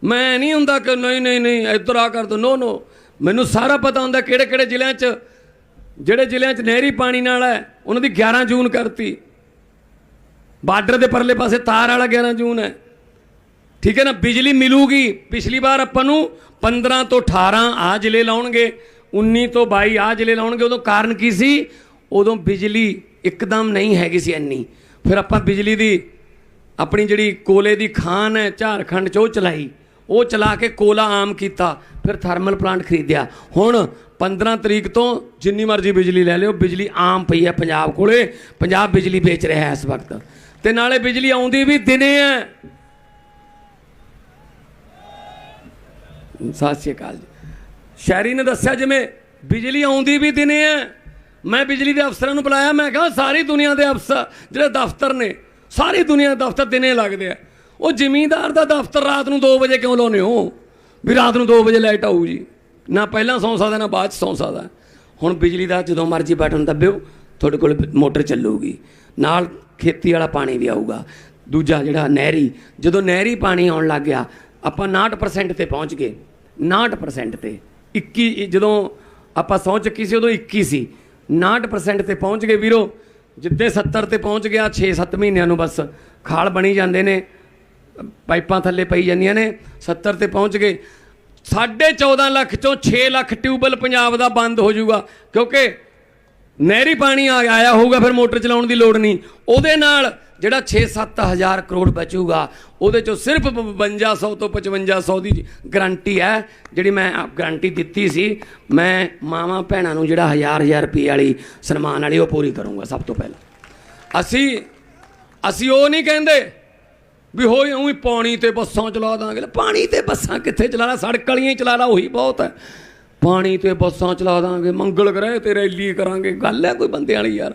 ਮੈਂ ਨਹੀਂ ਹੁੰਦਾ ਕਿ ਨਹੀਂ ਨਹੀਂ ਨਹੀਂ, ਇੱਧਰ ਆ ਕਰ ਦੋ ਨੋ ਨੋ ਮੈਨੂੰ ਸਾਰਾ ਪਤਾ ਹੁੰਦਾ ਕਿਹੜੇ ਕਿਹੜੇ ਜ਼ਿਲ੍ਹਿਆਂ 'ਚ, ਜਿਹੜੇ ਜ਼ਿਲ੍ਹਿਆਂ 'ਚ ਨਹਿਰੀ ਪਾਣੀ ਨਾਲ ਹੈ, ਉਹਨਾਂ ਦੀ 11 ਜੂਨ ਕਰਤੀ। ਬਾਰਡਰ ਦੇ ਪਰਲੇ ਪਾਸੇ ਤਾਰ ਵਾਲਾ 11 ਜੂਨ ਹੈ। ਠੀਕ ਹੈ ਨਾ, ਬਿਜਲੀ ਮਿਲੂਗੀ। ਪਿਛਲੀ ਵਾਰ ਆਪਾਂ ਨੂੰ 15 ਤੋਂ 18 ਆ ਜ਼ਿਲ੍ਹੇ ਲਾਉਣਗੇ 19 ਤੋਂ 22 ਆ ਜ਼ਿਲ੍ਹੇ ਲਾਉਣਗੇ। ਉਦੋਂ ਕਾਰਨ ਕੀ ਸੀ? ਉਦੋਂ ਬਿਜਲੀ ਇੱਕਦਮ ਨਹੀਂ ਹੈਗੀ ਸੀ ਇੰਨੀ। ਫਿਰ ਆਪਾਂ ਬਿਜਲੀ ਦੀ ਆਪਣੀ ਜਿਹੜੀ ਕੋਲੇ ਦੀ ਖਾਨ ਹੈ, ਝਾਰਖੰਡ 'ਚ ਉਹ ਚਲਾਈ। ਉਹ ਚਲਾ ਕੇ ਕੋਲਾ ਆਮ ਕੀਤਾ, ਫਿਰ ਥਰਮਲ ਪਲਾਂਟ ਖਰੀਦਿਆ। ਹੁਣ 15 ਤਰੀਕ ਤੋਂ ਜਿੰਨੀ ਮਰਜ਼ੀ ਬਿਜਲੀ ਲੈ ਲਿਓ, ਬਿਜਲੀ ਆਮ ਪਈ ਹੈ ਪੰਜਾਬ ਕੋਲੇ, ਪੰਜਾਬ ਬਿਜਲੀ ਵੇਚ ਰਿਹਾ ਹੈ ਇਸ ਵਕਤ। ਤੇ ਨਾਲੇ ਬਿਜਲੀ ਆਉਂਦੀ ਵੀ ਦਿਨੇ ਹੈ। ਸਤਿ ਸ਼੍ਰੀ ਅਕਾਲ ਜੀ। ਸ਼ਹਿਰੀ ਨੇ ਦੱਸਿਆ ਜਿਵੇਂ ਬਿਜਲੀ ਆਉਂਦੀ ਵੀ ਦਿਨੇ ਹੈ। ਮੈਂ ਬਿਜਲੀ ਦੇ ਅਫਸਰਾਂ ਨੂੰ ਬੁਲਾਇਆ, ਮੈਂ ਕਿਹਾ ਸਾਰੀ ਦੁਨੀਆ ਦੇ ਅਫਸਰ, ਜਿਹੜੇ ਦਫ਼ਤਰ ਨੇ ਸਾਰੀ ਦੁਨੀਆ ਦੇ ਦਫ਼ਤਰ ਦਿਨੇ ਲੱਗਦੇ ਆ। ਉਹ ਜ਼ਿਮੀਂਦਾਰ ਦਾ ਦਫ਼ਤਰ ਰਾਤ ਨੂੰ 2 ਵਜੇ ਕਿਉਂ ਲਾਉਨੇ ਹੋ? ਵੀ ਰਾਤ ਨੂੰ 2 ਵਜੇ ਲਾਈਟ ਆਊ ਜੀ। ਨਾ ਪਹਿਲਾਂ ਸੌਂ ਸਕਦਾ, ਨਾ ਬਾਅਦ ਚ ਸੌਂ ਸਕਦਾ। ਹੁਣ ਬਿਜਲੀ ਦਾ ਜਦੋਂ ਮਰਜ਼ੀ ਬਟਨ ਦੱਬਿਓ, ਤੁਹਾਡੇ ਕੋਲ ਮੋਟਰ ਚੱਲੂਗੀ। ਨਾਲ ਖੇਤੀ ਵਾਲਾ ਪਾਣੀ ਵੀ ਆਊਗਾ। ਦੂਜਾ ਜਿਹੜਾ ਨਹਿਰੀ, ਜਦੋਂ ਨਹਿਰੀ ਪਾਣੀ ਆਉਣ ਲੱਗ ਗਿਆ, ਆਪਾਂ 59% ਤੇ ਪਹੁੰਚ ਗਏ। 59% ਤੇ। 21 ਜਦੋਂ ਆਪਾਂ ਸਹੁੰ ਚੱਕੀ ਸੀ, ਉਦੋਂ 21 ਸੀ। 59% ਤੇ ਪਹੁੰਚ ਗਏ ਵੀਰੋ। ਜਿੱਦੇ 70 ਤੇ ਪਹੁੰਚ ਗਿਆ 6-7 ਮਹੀਨਿਆਂ ਨੂੰ ਬਸ ਖਾਲ ਬਣੀ ਜਾਂਦੇ ਨੇ, ਪਾਈਪਾਂ ਥੱਲੇ ਪਈ ਜਾਂਦੀਆਂ ਨੇ 70 ਤੇ ਪਹੁੰਚ ਗਏ। 14.5 ਲੱਖ ਚੋਂ 6 ਲੱਖ ਟਿਊਬਲ ਪੰਜਾਬ ਦਾ ਬੰਦ ਹੋ ਜਾਊਗਾ, ਕਿਉਂਕਿ ਨਹਿਰੀ ਪਾਣੀ ਆ ਆਇਆ ਹੋਊਗਾ, ਫਿਰ ਮੋਟਰ ਚਲਾਉਣ ਦੀ ਲੋੜ ਨਹੀਂ। ਉਹਦੇ ਨਾਲ ਜਿਹੜਾ 6-7 ਹਜ਼ਾਰ ਕਰੋੜ ਬਚੂਗਾ, ਉਹਦੇ ਚੋਂ ਸਿਰਫ 5200 ਤੋਂ 5500 ਦੀ ਗਾਰੰਟੀ ਹੈ, ਜਿਹੜੀ ਮੈਂ ਗਾਰੰਟੀ ਦਿੱਤੀ ਸੀ। ਮੈਂ ਮਾਵਾਂ ਭੈਣਾਂ ਨੂੰ ਜਿਹੜਾ ਹਜ਼ਾਰ ਹਜ਼ਾਰ ਰੁਪਏ ਵਾਲੀ ਸਨਮਾਨ ਵਾਲੀ ਉਹ ਪੂਰੀ ਕਰੂੰਗਾ ਸਭ ਤੋਂ ਪਹਿਲਾਂ। ਅਸੀਂ ਅਸੀਂ ਉਹ ਨਹੀਂ ਕਹਿੰਦੇ ਵੀ ਹੋਈ ਉਹੀ ਪਾਣੀ ਤੇ ਬੱਸਾਂ ਚਲਾ ਦਾਂਗੇ। ਪਾਣੀ ਤੇ ਬੱਸਾਂ ਕਿੱਥੇ ਚਲਾਣਾ ਸੜਕ ਵਾਲੀਆਂ ਹੀ ਚਲਾ ਲਾ, ਉਹੀ ਬਹੁਤ ਹੈ। ਪਾਣੀ ਤੇ ਬੱਸਾਂ ਚਲਾ ਦਾਂਗੇ, ਮੰਗਲ ਗ੍ਰਹਿ ਤੇ ਰੈਲੀ ਕਰਾਂਗੇ। ਗੱਲ ਹੈ ਕੋਈ ਬੰਦੇ ਵਾਲੀ ਯਾਰ।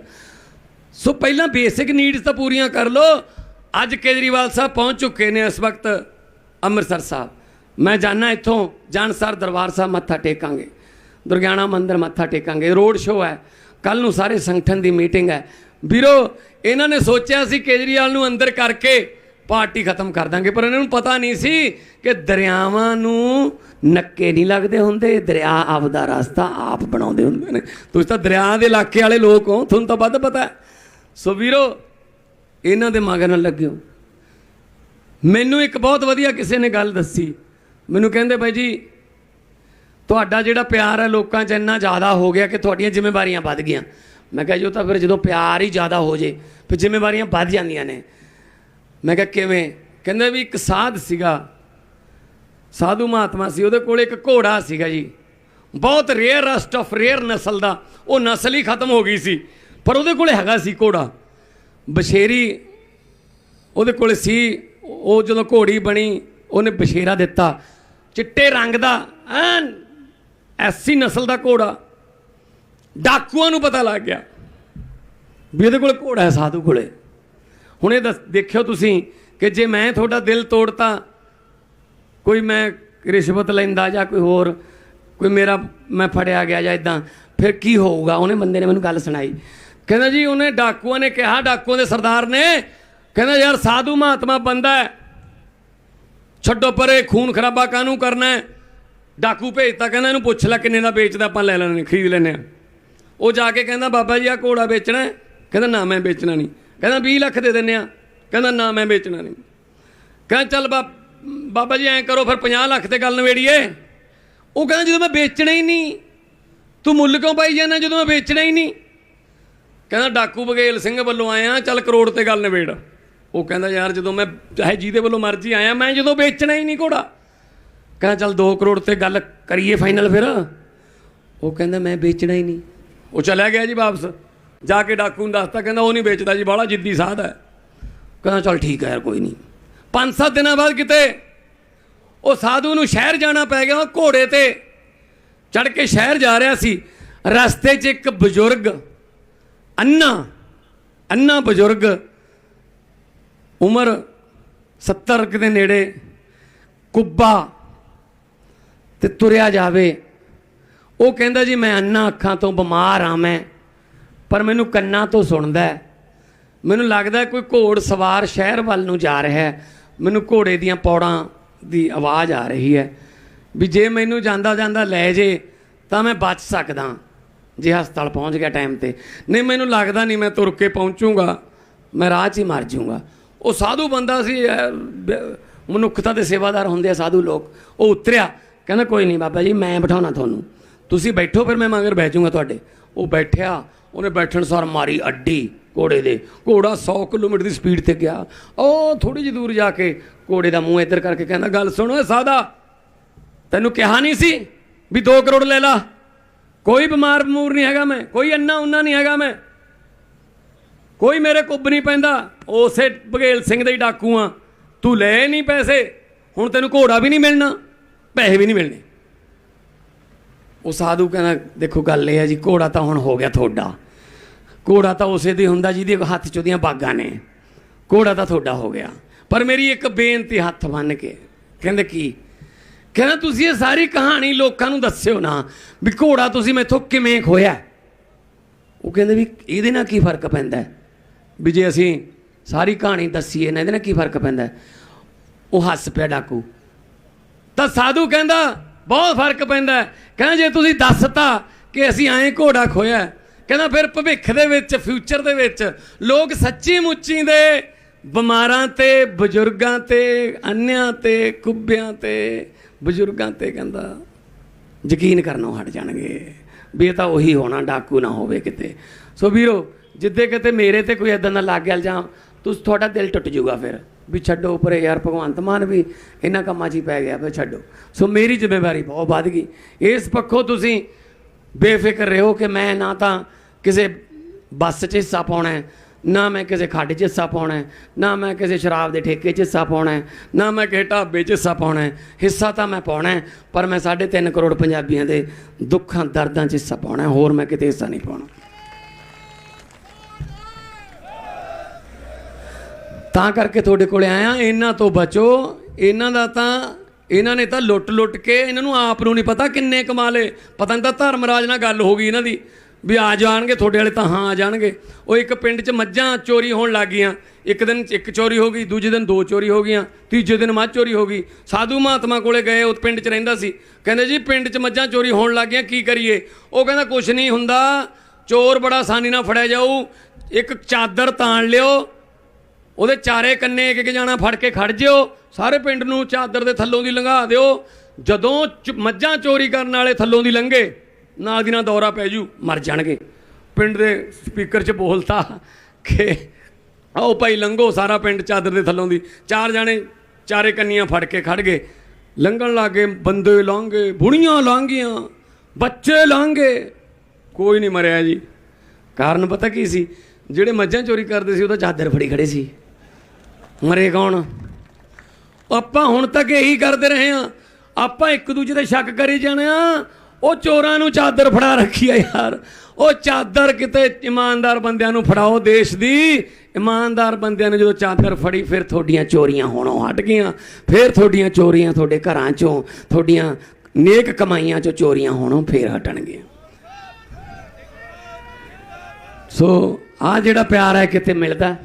ਸੋ ਪਹਿਲਾਂ ਬੇਸਿਕ ਨੀਡਸ ਤਾਂ ਪੂਰੀਆਂ ਕਰ ਲੋ ਅੱਜ ਕੇਜਰੀਵਾਲ ਸਾਹਿਬ ਪਹੁੰਚ ਚੁੱਕੇ ਨੇ ਇਸ ਵਕਤ ਅੰਮ੍ਰਿਤਸਰ ਸਾਹਿਬ। ਮੈਂ ਜਾਣਾ ਇੱਥੋਂ ਜਾਨਸਰ ਦਰਬਾਰ ਸਾਹਿਬ ਮੱਥਾ ਟੇਕਾਂਗੇ। ਦੁਰਗਿਆਣਾ ਮੰਦਿਰ ਮੱਥਾ ਟੇਕਾਂਗੇ। ਰੋਡ ਸ਼ੋਅ ਹੈ। ਕੱਲ ਨੂੰ ਸਾਰੇ ਸੰਗਠਨ ਦੀ ਮੀਟਿੰਗ ਹੈ। ਵੀਰੋ, ਇਹਨਾਂ ਨੇ ਸੋਚਿਆ ਸੀ ਕੇਜਰੀਵਾਲ ਨੂੰ ਅੰਦਰ ਕਰਕੇ ਪਾਰਟੀ ਖਤਮ ਕਰ ਦਾਂਗੇ, ਪਰ ਇਹਨਾਂ ਨੂੰ ਪਤਾ ਨਹੀਂ ਸੀ ਕਿ ਦਰਿਆਵਾਂ ਨੂੰ ਨੱਕੇ ਨਹੀਂ ਲੱਗਦੇ ਹੁੰਦੇ, ਦਰਿਆ ਆਪਦਾ ਰਸਤਾ ਆਪ ਬਣਾਉਂਦੇ ਹੁੰਦੇ ਨੇ। ਤੁਸੀਂ ਤਾਂ ਦਰਿਆ ਦੇ ਇਲਾਕੇ ਵਾਲੇ ਲੋਕ ਹੋ, ਤੁਹਾਨੂੰ ਤਾਂ ਵੱਧ ਪਤਾ ਸੋ ਵੀਰੋ, ਇਹਨਾਂ ਦੇ ਮਗਰ ਨਾ ਲੱਗਿਓ। ਮੈਨੂੰ ਇੱਕ ਬਹੁਤ ਵਧੀਆ ਕਿਸੇ ਨੇ ਗੱਲ ਦੱਸੀ। ਮੈਨੂੰ ਕਹਿੰਦੇ ਬਾਈ ਜੀ, ਤੁਹਾਡਾ ਜਿਹੜਾ ਪਿਆਰ ਹੈ ਲੋਕਾਂ 'ਚ ਇੰਨਾ ਜ਼ਿਆਦਾ ਹੋ ਗਿਆ ਕਿ ਤੁਹਾਡੀਆਂ ਜ਼ਿੰਮੇਵਾਰੀਆਂ ਵੱਧ ਗਈਆਂ। ਮੈਂ ਕਿਹਾ ਜੀ, ਉਹ ਤਾਂ ਫਿਰ ਜਦੋਂ ਪਿਆਰ ਹੀ ਜ਼ਿਆਦਾ ਹੋ ਜੇ, ਫਿਰ ਜ਼ਿੰਮੇਵਾਰੀਆਂ ਵੱਧ ਜਾਂਦੀਆਂ ਨੇ। ਮੈਂ ਕਿਹਾ ਕਿਵੇਂ? ਕਹਿੰਦੇ ਵੀ ਇੱਕ ਸਾਧ ਸੀਗਾ ਸਾਧੂ ਮਹਾਤਮਾ ਸੀ, ਉਹਦੇ ਕੋਲ ਇੱਕ ਘੋੜਾ ਸੀਗਾ ਜੀ। ਬਹੁਤ ਰੇਅਰ ਰਸਟ ਆਫ ਰੇਅਰ ਨਸਲ ਦਾ, ਉਹ ਨਸਲ ਹੀ ਖਤਮ ਹੋ ਗਈ ਸੀ। ਪਰ ਉਹਦੇ ਕੋਲੇ ਹੈਗਾ ਸੀ ਘੋੜਾ। ਬਸ਼ੇਰੀ ਉਹਦੇ ਕੋਲ ਸੀ, ਉਹ ਜਦੋਂ ਘੋੜੀ ਬਣੀ, ਉਹਨੇ ਬਸ਼ੇਰਾ ਦਿੱਤਾ। ਚਿੱਟੇ ਰੰਗ ਦਾ, ਐਨ ਐਸੀ ਨਸਲ ਦਾ ਘੋੜਾ। ਡਾਕੂਆਂ ਨੂੰ ਪਤਾ ਲੱਗ ਗਿਆ ਵੀ ਇਹਦੇ ਕੋਲ ਘੋੜਾ ਹੈ ਸਾਧੂ ਕੋਲੇ। ਹੁਣ ਇਹ ਦੱਸ- ਦੇਖਿਓ ਤੁਸੀਂ ਕਿ ਜੇ ਮੈਂ ਤੁਹਾਡਾ ਦਿਲ ਤੋੜਤਾ ਕੋਈ ਮੈਂ ਰਿਸ਼ਵਤ ਲੈਂਦਾ ਜਾਂ ਕੋਈ ਹੋਰ, ਕੋਈ ਮੇਰਾ ਮੈਂ ਫੜਿਆ ਗਿਆ ਜਾਂ ਇਦਾਂ ਫਿਰ ਕੀ ਹੋਊਗਾ? ਉਹਨੇ ਬੰਦੇ ਨੇ ਮੈਨੂੰ ਗੱਲ ਸੁਣਾਈ। ਕਹਿੰਦਾ ਜੀ, ਉਹਨੇ ਡਾਕੂਆਂ ਨੇ ਕਿਹਾ, ਡਾਕੂਆਂ ਦੇ ਸਰਦਾਰ ਨੇ, ਕਹਿੰਦਾ ਯਾਰ ਸਾਧੂ ਮਹਾਤਮਾ ਬੰਦਾ ਹੈ। ਛੱਡੋ ਪਰੇ, ਖੂਨ ਖਰਾਬਾ ਕਾਹਨੂੰ ਕਰਨਾ ਹੈ? ਡਾਕੂ ਭੇਜਤਾ, ਕਹਿੰਦਾ ਇਹਨੂੰ ਪੁੱਛ ਲੈ ਕਿੰਨੇ ਦਾ ਵੇਚਦਾ, ਆਪਾਂ ਲੈ ਲੈਣੇ ਖਰੀਦ ਲੈਣੇ ਆ ਉਹ ਜਾ ਕੇ ਕਹਿੰਦਾ, ਬਾਬਾ ਜੀ ਆ ਘੋੜਾ ਵੇਚਣਾ ਕਹਿੰਦਾ, ਨਾ ਮੈਂ ਵੇਚਣਾ ਨਹੀਂ। ਕਹਿੰਦਾ 20 ਲੱਖ ਦੇ ਦਿੰਨੇ ਆ ਕਹਿੰਦਾ, ਨਾ ਮੈਂ ਵੇਚਣਾ ਨਹੀਂ। ਕਹਿੰਦਾ, ਚੱਲ ਬਾ- ਬਾਬਾ ਜੀ ਐਂ ਕਰੋ, ਫਿਰ 50 ਲੱਖ ਤੇ ਗੱਲ ਨਵੇੜੀਏ ਉਹ ਕਹਿੰਦਾ, ਜਦੋਂ ਮੈਂ ਵੇਚਣਾ ਹੀ ਨਹੀਂ, ਤੂੰ ਮੁੱਲ ਕਿਉਂ ਪਾਈ ਜਾਂਦਾ ਜਦੋਂ ਮੈਂ ਵੇਚਣਾ ਹੀ ਨਹੀਂ? ਕਹਿੰਦਾ, ਡਾਕੂ ਬਗੇਲ ਸਿੰਘ ਵੱਲੋਂ ਆਇਆ, ਚੱਲ ਕਰੋੜ ਤੇ ਗੱਲ ਨਵੇੜ ਉਹ ਕਹਿੰਦਾ, ਯਾਰ ਜਦੋਂ ਮੈਂ, ਚਾਹੇ ਜਿਹਦੇ ਵੱਲੋਂ ਮਰਜ਼ੀ ਆਇਆ, ਮੈਂ ਜਦੋਂ ਵੇਚਣਾ ਹੀ ਨਹੀਂ ਘੋੜਾ। ਕਹਿੰਦਾ, ਚੱਲ 2 ਕਰੋੜ ਤੇ ਗੱਲ ਕਰੀਏ ਫਾਈਨਲ ਫਿਰ। ਉਹ ਕਹਿੰਦਾ, ਮੈਂ ਵੇਚਣਾ ਹੀ ਨਹੀਂ। ਉਹ ਚਲਿਆ ਗਿਆ ਜੀ ਵਾਪਸ। ਜਾ ਕੇ ਡਾਕੂ ਨੂੰ ਦੱਸਤਾ, ਕਹਿੰਦਾ, ਉਹ ਨਹੀਂ ਵੇਚਦਾ ਜੀ, ਬਾਹਲਾ ਜਿੱਦੀ ਸਾਧ ਹੈ। ਕਹਿੰਦਾ, ਚੱਲ ਠੀਕ ਹੈ ਯਾਰ, ਕੋਈ ਨਹੀਂ। ਪੰਜ ਸੱਤ ਦਿਨਾਂ ਬਾਅਦ ਕਿਤੇ ਉਹ ਸਾਧੂ ਨੂੰ ਸ਼ਹਿਰ ਜਾਣਾ ਪੈ ਗਿਆ ਉਹ ਘੋੜੇ ਤੇ। ਚੜ ਕੇ ਸ਼ਹਿਰ ਜਾ ਰਿਹਾ ਸੀ। ਰਸਤੇ 'ਚ ਇੱਕ ਬਜ਼ੁਰਗ, ਅੰਨਾ ਅੰਨਾ ਬਜ਼ੁਰਗ, ਉਮਰ 70 ਦੇ ਨੇੜੇ, ਕੁੱਬਾ ਤੇ ਤੁਰਿਆ ਜਾਵੇ। ਉਹ ਕਹਿੰਦਾ, ਜੀ, ਮੈਂ ਅੰਨਾ ਅੱਖਾਂ ਤੋਂ ਬਿਮਾਰ ਆ ਮੈਂ, ਪਰ ਮੈਨੂੰ ਕੰਨਾਂ ਤੋਂ ਸੁਣਦਾ ਮੈਨੂੰ ਲੱਗਦਾ ਕੋਈ ਘੋੜ ਸਵਾਰ ਸ਼ਹਿਰ ਵੱਲ ਨੂੰ ਜਾ ਰਿਹਾ ਹੈ। ਮੈਨੂੰ ਘੋੜੇ ਦੀਆਂ ਪੌੜਾਂ ਦੀ ਆਵਾਜ਼ ਆ ਰਹੀ ਹੈ ਵੀ ਜੇ ਮੈਨੂੰ ਜਾਂਦਾ ਜਾਂਦਾ ਲੈ ਜੇ, ਤਾਂ ਮੈਂ ਬਚ ਸਕਦਾ ਜੇ ਹਸਪਤਾਲ ਪਹੁੰਚ ਗਿਆ ਟਾਈਮ ਤੇ। ਨਹੀਂ, ਮੈਨੂੰ ਲੱਗਦਾ ਨਹੀਂ ਮੈਂ ਤੁਰ ਕੇ ਪਹੁੰਚੂਗਾ, ਮੈਂ ਰਾਹ 'ਚ ਹੀ ਮਰ ਜਾਊਂਗਾ। ਉਹ ਸਾਧੂ ਬੰਦਾ ਸੀ ਮਨੁੱਖਤਾ ਦੇ ਸੇਵਾਦਾਰ ਹੁੰਦੇ ਆ ਸਾਧੂ ਲੋਕ। ਉਹ ਉਤਰਿਆ, ਕਹਿੰਦਾ, ਕੋਈ ਨਹੀਂ ਬਾਬਾ ਜੀ, ਮੈਂ ਬਿਠਾਉਣਾ ਤੁਹਾਨੂੰ। ਤੁਸੀਂ ਬੈਠੋ, ਫਿਰ ਮੈਂ ਮਗਰ ਬਹਿ ਜਾਊਂਗਾ ਤੁਹਾਡੇ। ਉਹ ਬੈਠਿਆ, ਉਹਨੇ ਬੈਠਣ ਸਾਰ ਮਾਰੀ ਅੱਡੀ। ਘੋੜੇ ਦੇ। ਘੋੜਾ 100 ਕਿਲੋਮੀਟਰ ਦੀ ਸਪੀਡ ਤੇ ਗਿਆ। ਉਹ ਥੋੜੀ ਜਿਹੀ ਦੂਰ ਜਾ ਕੇ ਘੋੜੇ ਦਾ ਮੂੰਹ ਇੱਧਰ ਕਰਕੇ ਕਹਿੰਦਾ, ਗੱਲ ਸੁਣ ਓਏ ਸਾਦਾ। ਤੈਨੂੰ ਕਿਹਾ ਨਹੀਂ ਸੀ ਵੀ 2 ਕਰੋੜ ਲੈ ਲਾ। ਕੋਈ ਬਿਮਾਰ ਬਮੂਰ ਨਹੀਂ ਹੈਗਾ ਮੈਂ। ਕੋਈ ਅੰਨਾ ਉਨਾ ਨਹੀਂ ਹੈਗਾ ਮੈਂ। ਕੋਈ ਮੇਰੇ ਕੁੱਬ ਨਹੀਂ ਪੈਂਦਾ। ਉਸੇ ਬਘੇਲ ਸਿੰਘ ਦੇ ਹੀ ਡਾਕੂ ਆ। ਤੂੰ ਲੈ ਨਹੀਂ ਪੈਸੇ। ਹੁਣ ਤੈਨੂੰ ਘੋੜਾ ਵੀ ਨਹੀਂ ਮਿਲਣਾ। ਪੈਸੇ ਵੀ ਨਹੀਂ ਮਿਲਣੇ। ਉਹ ਸਾਧੂ ਕਹਿੰਦਾ, ਦੇਖੋ ਗੱਲ ਇਹ ਹੈ ਜੀ, ਘੋੜਾ ਤਾਂ ਹੁਣ ਹੋ ਗਿਆ ਤੁਹਾਡਾ। ਘੋੜਾ ਤਾਂ ਉਸੇ ਦੇ ਹੁੰਦਾ ਜਿਹਦੇ ਹੱਥ 'ਚ ਉਹਦੀਆਂ ਬਾਗਾਂ ਨੇ। ਘੋੜਾ ਤਾਂ ਤੁਹਾਡਾ ਹੋ ਗਿਆ। ਪਰ ਮੇਰੀ ਇੱਕ ਬੇਨਤੀ ਹੱਥ ਬੰਨ ਕੇ, ਕਹਿੰਦੇ ਕੀ? ਕਹਿੰਦਾ ਤੁਸੀਂ ਇਹ ਸਾਰੀ ਕਹਾਣੀ ਲੋਕਾਂ ਨੂੰ ਦੱਸਿਓ ਨਾ ਵੀ ਘੋੜਾ ਤੁਸੀਂ ਮੈਥੋਂ ਕਿਵੇਂ ਖੋਇਆ ਉਹ ਕਹਿੰਦੇ ਵੀ ਇਹਦੇ ਨਾਲ ਕੀ ਫ਼ਰਕ ਪੈਂਦਾ ਵੀ ਜੇ ਅਸੀਂ ਸਾਰੀ ਕਹਾਣੀ ਦੱਸੀਏ ਨਾ, ਇਹਦੇ ਨਾਲ ਕੀ ਫ਼ਰਕ ਪੈਂਦਾ ਉਹ ਹੱਸ ਪਿਆ ਡਾਕੂ। ਤਾਂ ਸਾਧੂ ਕਹਿੰਦਾ, ਬਹੁਤ ਫ਼ਰਕ ਪੈਂਦਾ ਕਹਿੰਦਾ ਜੇ ਤੁਸੀਂ ਦੱਸਤਾ ਕਿ ਅਸੀਂ ਐਂ ਘੋੜਾ ਖੋਇਆ ਕਹਿੰਦਾ ਫਿਰ ਭਵਿੱਖ ਦੇ ਵਿੱਚ ਫਿਊਚਰ ਦੇ ਵਿੱਚ ਲੋਕ ਸੱਚੀ ਮੁੱਚੀ ਦੇ ਬਿਮਾਰਾਂ ਤੇ, ਬਜ਼ੁਰਗਾਂ ਤੇ, ਅੰਨਿਆਂ ਤੇ, ਕੁੱਬਿਆਂ ਤੇ, ਬਜ਼ੁਰਗਾਂ ਤੇ ਕਹਿੰਦਾ ਯਕੀਨ ਕਰਨੋਂ ਹਟ ਜਾਣਗੇ ਵੀ ਇਹ ਤਾਂ ਉਹੀ ਹੋਣਾ, ਡਾਕੂ ਨਾ ਹੋਵੇ ਕਿਤੇ। ਸੋ ਵੀਰੋ, ਜਿੱਦੇ ਕਿਤੇ ਮੇਰੇ ਤੇ ਕੋਈ ਇਦਾਂ ਦਾ ਲੱਗ ਗਿਆ ਜਾਂ ਤੁਸੀਂ ਤੁਹਾਡਾ ਦਿਲ ਟੁੱਟ ਜਾਊਗਾ ਫਿਰ ਵੀ ਛੱਡੋ ਪਰੇ ਯਾਰ ਭਗਵੰਤ ਮਾਨ ਵੀ ਇਹਨਾਂ ਕੰਮਾਂ 'ਚ ਹੀ ਪੈ ਗਿਆ, ਫਿਰ ਛੱਡੋ। ਸੋ ਮੇਰੀ ਜ਼ਿੰਮੇਵਾਰੀ ਬਹੁਤ ਵੱਧ ਗਈ। ਇਸ ਪੱਖੋਂ ਤੁਸੀਂ ਬੇਫਿਕਰ ਰਹੋ ਕਿ ਮੈਂ ਨਾ ਤਾਂ ਕਿਸੇ ਬੱਸ 'ਚ ਹਿੱਸਾ ਪਾਉਣਾ ਹੈ, ਨਾ ਮੈਂ ਕਿਸੇ ਖੱਡ 'ਚ ਹਿੱਸਾ ਪਾਉਣਾ ਹੈ, ਨਾ ਮੈਂ ਕਿਸੇ ਸ਼ਰਾਬ ਦੇ ਠੇਕੇ 'ਚ ਹਿੱਸਾ ਪਾਉਣਾ ਹੈ, ਨਾ ਮੈਂ ਕਿਸੇ ਢਾਬੇ 'ਚ ਹਿੱਸਾ ਪਾਉਣਾ ਹੈ। ਹਿੱਸਾ ਤਾਂ ਮੈਂ ਪਾਉਣਾ ਹੈ, ਪਰ ਮੈਂ 3.5 ਕਰੋੜ ਪੰਜਾਬੀਆਂ ਦੇ ਦੁੱਖਾਂ, ਦਰਦਾਂ 'ਚ ਹਿੱਸਾ ਪਾਉਣਾ ਹੈ, ਹੋਰ ਮੈਂ ਕਿਤੇ ਹਿੱਸਾ ਨਹੀਂ ਪਾਉਣਾ। ਤਾਂ ਕਰਕੇ ਤੁਹਾਡੇ ਕੋਲੇ ਆਇਆ, ਇਹਨਾਂ ਤੋਂ ਬਚੋ, ਇਹਨਾਂ ਦਾ ਤਾਂ ਇਹਨਾਂ ਨੇ ਤਾਂ ਲੁੱਟ ਲੁੱਟ ਕੇ ਇਹਨਾਂ ਨੂੰ ਆਪ ਨੂੰ ਨਹੀਂ ਪਤਾ ਕਿੰਨੇ ਕਮਾ ਲਏ। ਪਤਾ ਨਹੀਂ ਤਾਂ ਧਰਮਰਾਜ ਨਾਲ ਗੱਲ ਹੋ ਗਈ ਇਹਨਾਂ ਦੀ। ਵੀ ਆ ਜਾਣਗੇ, ਤੁਹਾਡੇ ਵਾਲੇ ਤਾਂ ਹਾਂ ਆ ਜਾਣਗੇ। ਉਹ ਇੱਕ ਪਿੰਡ 'ਚ ਮੱਝਾਂ ਚੋਰੀ ਹੋਣ ਲੱਗ ਗਈਆਂ। ਇੱਕ ਦਿਨ ਇੱਕ ਚੋਰੀ ਹੋ ਗਈ, ਦੂਜੇ ਦਿਨ ਦੋ ਚੋਰੀ ਹੋ ਗਈਆਂ, ਤੀਜੇ ਦਿਨ ਮੱਝ ਚੋਰੀ ਹੋ ਗਈ। ਸਾਧੂ ਮਹਾਤਮਾ ਕੋਲੇ ਗਏ, ਉਹ ਪਿੰਡ 'ਚ ਰਹਿੰਦਾ ਸੀ। ਕਹਿੰਦੇ ਜੀ, ਪਿੰਡ 'ਚ ਮੱਝਾਂ ਚੋਰੀ ਹੋਣ ਲੱਗ ਗਈਆਂ, ਕੀ ਕਰੀਏ? ਉਹ ਕਹਿੰਦਾ, ਕੁਛ ਨਹੀਂ ਹੁੰਦਾ। ਚੋਰ ਬੜਾ ਆਸਾਨੀ ਨਾਲ ਫੜਿਆ ਜਾਊ। ਇੱਕ ਚਾਦਰ ਤਾਣ ਲਿਓ। ਉਹਦੇ ਚਾਰੇ ਕੰਨੇ ਇੱਕ ਇੱਕ ਜਾਣਾ ਫੜ ਕੇ ਖੜ ਜਿਓ, ਸਾਰੇ ਪਿੰਡ ਨੂੰ ਚਾਦਰ ਦੇ ਥੱਲੋਂ ਦੀ ਲੰਘਾ ਦਿਓ। ਜਦੋਂ ਚ- ਮੱਝਾਂ ਚੋਰੀ ਕਰਨ ਵਾਲੇ ਥੱਲੋਂ ਦੀ ਲੰਘੇ, ਨਾਲ ਦੀ ਨਾਲ ਦੌਰਾ ਪੈ ਜੂ, ਮਰ ਜਾਣਗੇ। ਪਿੰਡ ਦੇ ਸਪੀਕਰ 'ਚ ਬੋਲਤਾ ਕਿ ਆਓ ਭਾਈ ਲੰਘੋ, ਸਾਰਾ ਪਿੰਡ ਚਾਦਰ ਦੇ ਥੱਲੋਂ ਦੀ। ਚਾਰ ਜਾਣੇ ਚਾਰੇ ਕੰਨੀਆਂ ਫੜ ਕੇ ਖੜ ਗਏ। ਲੰਘਣ ਲੱਗੇ, ਬੰਦੇ ਲੰਘੇ, ਬੁੜੀਆਂ ਲੰਘੀਆਂ, ਬੱਚੇ ਲੰਘੇ। ਕੋਈ ਨਹੀਂ ਮਰਿਆ ਜੀ। ਕਾਰਨ ਪਤਾ ਕੀ ਸੀ? ਜਿਹੜੇ ਮੱਝਾਂ ਚੋਰੀ ਕਰਦੇ ਸੀ, ਉਹਦਾ ਚਾਦਰ ਫੜੀ ਖੜੇ ਸੀ। ਮਰੇ ਕੌਣ? ਆਪਾਂ ਹੁਣ ਤੱਕ ਇਹੀ ਕਰਦੇ ਰਹੇ ਆ ਆਪਾਂ ਇੱਕ ਦੂਜੇ ਤੇ ਸ਼ੱਕ ਕਰੀ ਜਾਣੇ ਆ ਉਹ ਚੋਰਾਂ ਨੂੰ ਚਾਦਰ ਫੜਾ ਰੱਖੀ ਆ ਯਾਰ। ਉਹ ਚਾਦਰ ਕਿਤੇ ਇਮਾਨਦਾਰ ਬੰਦਿਆਂ ਨੂੰ ਫੜਾਓ ਦੇਸ਼ ਦੀ। ਇਮਾਨਦਾਰ ਬੰਦਿਆਂ ਨੇ ਜਦੋਂ ਚਾਦਰ ਫੜੀ, ਫਿਰ ਤੁਹਾਡੀਆਂ ਚੋਰੀਆਂ ਹੋਣੋਂ ਹਟ ਗਈਆਂ। ਫਿਰ ਤੁਹਾਡੀਆਂ ਚੋਰੀਆਂ ਤੁਹਾਡੇ ਘਰਾਂ ਚੋਂ, ਤੁਹਾਡੀਆਂ ਨੇਕ ਕਮਾਈਆਂ ਚੋਂ ਚੋਰੀਆਂ ਹੋਣੋਂ ਫੇਰ ਹਟਣਗੀਆਂ। ਸੋ ਆ ਜਿਹੜਾ ਪਿਆਰ ਹੈ ਕਿਤੇ ਮਿਲਦਾ?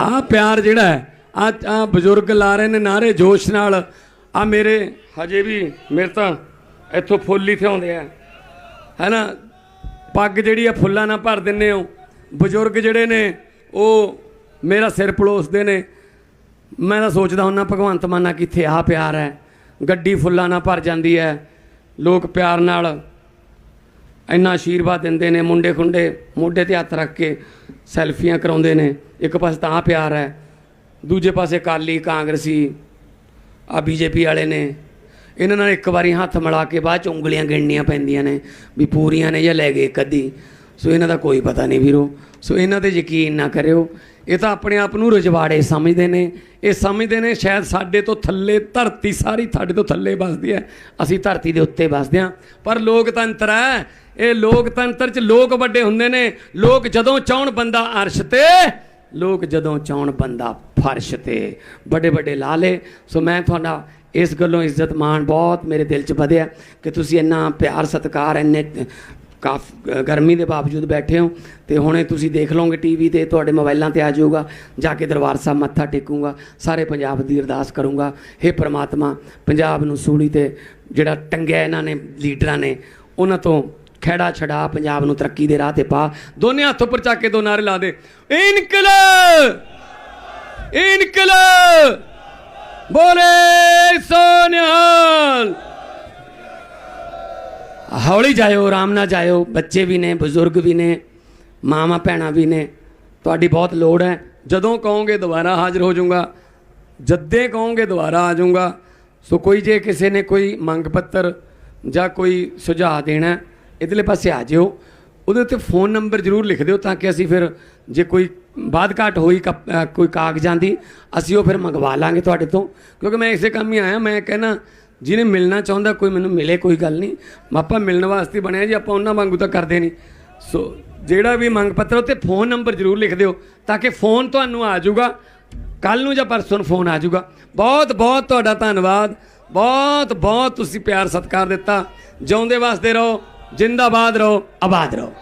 ਆ ਪਿਆਰ ਜਿਹੜਾ ਹੈ ਆ ਆ ਬਜ਼ੁਰਗ ਲਾ ਰਹੇ ਨੇ ਨਾਰੇ ਜੋਸ਼ ਨਾਲ। ਆ ਮੇਰੇ, ਹਜੇ ਵੀ ਮੇਰੇ ਤਾਂ ਇੱਥੋਂ ਫੁੱਲ ਹੀ ਥਿਆਉਂਦੇ ਆ। ਹੈਨਾ? ਪੱਗ ਜਿਹੜੀ ਆ, ਫੁੱਲਾਂ ਨਾਲ ਭਰ ਦਿੰਨੇ ਹੋ। ਬਜ਼ੁਰਗ ਜਿਹੜੇ ਨੇ, ਉਹ ਮੇਰਾ ਸਿਰ ਪਲੋਸਦੇ ਨੇ। ਮੈਂ ਤਾਂ ਸੋਚਦਾ ਹੁੰਨਾ ਭਗਵੰਤ ਮਾਨਾ ਕਿੱਥੇ ਆ ਪਿਆਰ ਹੈ। ਗੱਡੀ ਫੁੱਲਾਂ ਨਾਲ ਭਰ ਜਾਂਦੀ ਹੈ। ਲੋਕ ਪਿਆਰ ਨਾਲ ਇੰਨਾ ਆਸ਼ੀਰਵਾਦ ਦਿੰਦੇ ਨੇ ਮੁੰਡੇ ਖੁੰਡੇ, ਮੋਢੇ ਤੇ ਹੱਥ ਰੱਖ ਕੇ। ਸੈਲਫੀਆਂ ਕਰਾਉਂਦੇ ਨੇ। ਇੱਕ ਪਾਸੇ ਤਾਂ ਪਿਆਰ ਹੈ, ਦੂਜੇ ਪਾਸੇ ਕਾਲੀ ਕਾਂਗਰਸੀ ਆ ਬੀਜੇਪੀ ਵਾਲੇ ਨੇ। ਇਹਨਾਂ ਨਾਲ ਇੱਕ ਵਾਰੀ ਹੱਥ ਮਿਲਾ ਕੇ ਬਾਅਦ ਚ ਉਂਗਲੀਆਂ ਗਿਣਨੀਆਂ ਪੈਂਦੀਆਂ ਨੇ ਵੀ ਪੂਰੀਆਂ ਨੇ ਜਾਂ ਲੈ ਗਏ ਕਦੀ। ਸੋ ਇਹਨਾਂ ਦਾ ਕੋਈ ਪਤਾ ਨਹੀਂ ਵੀਰੋ। ਸੋ ਇਹਨਾਂ ਤੇ ਯਕੀਨ ਨਾ ਕਰਿਓ। ਇਹ ਤਾਂ ਆਪਣੇ ਆਪ ਨੂੰ ਰਜਵਾੜੇ ਸਮਝਦੇ ਨੇ। ਇਹ ਸਮਝਦੇ ਨੇ, ਸ਼ਾਇਦ ਸਾਡੇ ਤੋਂ ਥੱਲੇ ਧਰਤੀ ਸਾਰੀ ਸਾਡੇ ਤੋਂ ਥੱਲੇ ਵੱਸਦੀ ਹੈ। ਅਸੀਂ ਧਰਤੀ ਦੇ ਉੱਤੇ ਵੱਸਦੇ ਹਾਂ। ਪਰ ਲੋਕਤੰਤਰ ਹੈ। ਇਹ ਲੋਕਤੰਤਰ 'ਚ ਲੋਕ ਵੱਡੇ ਹੁੰਦੇ ਨੇ। ਲੋਕ ਜਦੋਂ ਚਾਹਣ ਬੰਦਾ ਅਰਸ਼ ਤੇ, ਲੋਕ ਜਦੋਂ ਚਾਹਣ ਬੰਦਾ ਫਰਸ਼ ਤੇ। ਵੱਡੇ ਵੱਡੇ ਲਾਲੇ ਸੋ ਮੈਂ ਤੁਹਾਡਾ ਇਸ ਗੱਲੋਂ ਇੱਜ਼ਤ ਮਾਣ ਬਹੁਤ ਮੇਰੇ ਦਿਲ 'ਚ ਵਧਿਆ ਕਿ ਤੁਸੀਂ ਇੰਨਾ ਪਿਆਰ ਸਤਿਕਾਰ, ਇੰਨੇ ਕਾਫ ਗਰਮੀ ਦੇ ਬਾਵਜੂਦ ਬੈਠੇ ਹੋ ਤੇ ਹੁਣੇ ਤੁਸੀਂ ਦੇਖ ਲਓਗੇ ਟੀਵੀ ਤੇ ਤੁਹਾਡੇ ਮੋਬਾਈਲਾਂ ਤੇ ਆ ਜਾਊਗਾ, ਜਾ ਕੇ ਦਰਬਾਰ ਸਾਹਿਬ ਮੱਥਾ ਟੇਕੂਗਾ, ਸਾਰੇ ਪੰਜਾਬ ਦੀ ਅਰਦਾਸ ਕਰੂੰਗਾ। ਹੇ ਪ੍ਰਮਾਤਮਾ, ਪੰਜਾਬ ਨੂੰ ਸੂਲੀ ਤੇ ਜਿਹੜਾ ਟੰਗਿਆ ਇਹਨਾਂ ਨੇ, ਲੀਡਰਾਂ ਨੇ, ਉਹਨਾਂ ਤੋਂ ਖੇੜਾ ਛੜਾ ਪੰਜਾਬ ਨੂੰ ਤਰੱਕੀ ਦੇ ਰਾਹ ਤੇ ਪਾ। ਦੋਨੇ ਹੱਥ ਉੱਪਰ ਚੱਕ ਕੇ ਦੋ ਨਾਰੇ ਲਾ ਦੇ। ਇਨਕਲਾਬ! ਇਨਕਲਾਬ! ਹੌਲੀ ਜਾਇਓ ਆਰਾਮ ਨਾਲ ਜਾਇਓ। ਬੱਚੇ ਵੀ ਨੇ ਬਜ਼ੁਰਗ ਵੀ ਨੇ ਮਾਵਾਂ ਭੈਣਾਂ ਵੀ ਨੇ। ਤੁਹਾਡੀ ਬਹੁਤ ਲੋੜ ਹੈ। ਜਦੋਂ ਕਹੋਗੇ ਦੁਬਾਰਾ ਹਾਜ਼ਰ ਹੋ ਜਾਊਂਗਾ। ਜੱਦੇ ਕਹੋਗੇ ਦੁਬਾਰਾ ਆ ਜਾਊਂਗਾ। ਸੋ ਕੋਈ ਜੇ ਕਿਸੇ ਨੇ ਕੋਈ ਮੰਗ ਪੱਤਰ ਜਾਂ ਕੋਈ ਸੁਝਾਅ ਦੇਣਾ ਹੈ, ਇਧਰਲੇ ਪਾਸੇ ਆ ਜਿਓ। ਉਹਦੇ ਉੱਤੇ ਫੋਨ ਨੰਬਰ ਜ਼ਰੂਰ ਲਿਖ ਦਿਓ ਤਾਂ ਕਿ ਅਸੀਂ ਫਿਰ ਜੇ ਕੋਈ ਬਾਤ ਘਾਟ ਹੋਈ ਕਪ- ਕੋਈ ਕਾਗਜ਼ਾਂ ਦੀ ਅਸੀਂ ਉਹ ਫਿਰ ਮੰਗਵਾ ਲਾਂਗੇ ਤੁਹਾਡੇ ਤੋਂ। ਕਿਉਂਕਿ ਮੈਂ ਇਸੇ ਕੰਮ ਹੀ ਆਇਆ। ਮੈਂ ਕਹਿੰਦਾ ਜਿਹਨੇ ਮਿਲਣਾ ਚਾਹੁੰਦਾ ਕੋਈ ਮੈਨੂੰ ਮਿਲੇ, ਕੋਈ ਗੱਲ ਨਹੀਂ। ਆਪਾਂ ਮਿਲਣ ਵਾਸਤੇ ਬਣਿਆ ਜੀ, ਆਪਾਂ ਉਹਨਾਂ ਵਾਂਗੂ ਤਾਂ ਕਰਦੇ ਨਹੀਂ। ਸੋ ਜਿਹੜਾ ਵੀ ਮੰਗ ਪੱਤਰ ਉੱਤੇ ਫੋਨ ਨੰਬਰ ਜ਼ਰੂਰ ਲਿਖ ਦਿਓ, ਤਾਂ ਕਿ ਫੋਨ ਤੁਹਾਨੂੰ ਆ ਜਾਊਗਾ। ਕੱਲ ਨੂੰ ਜਾਂ ਪਰਸੋਂ ਨੂੰ ਫੋਨ ਆ ਜਾਊਗਾ। ਬਹੁਤ ਬਹੁਤ ਤੁਹਾਡਾ ਧੰਨਵਾਦ। ਬਹੁਤ ਬਹੁਤ ਤੁਸੀਂ ਪਿਆਰ ਸਤਿਕਾਰ ਦਿੱਤਾ। ਜਿਉਂਦੇ ਵਾਸਤੇ ਰਹੋ, ਜਿੰਦਾਬਾਦ ਰਹੋ, ਆਬਾਦ ਰਹੋ।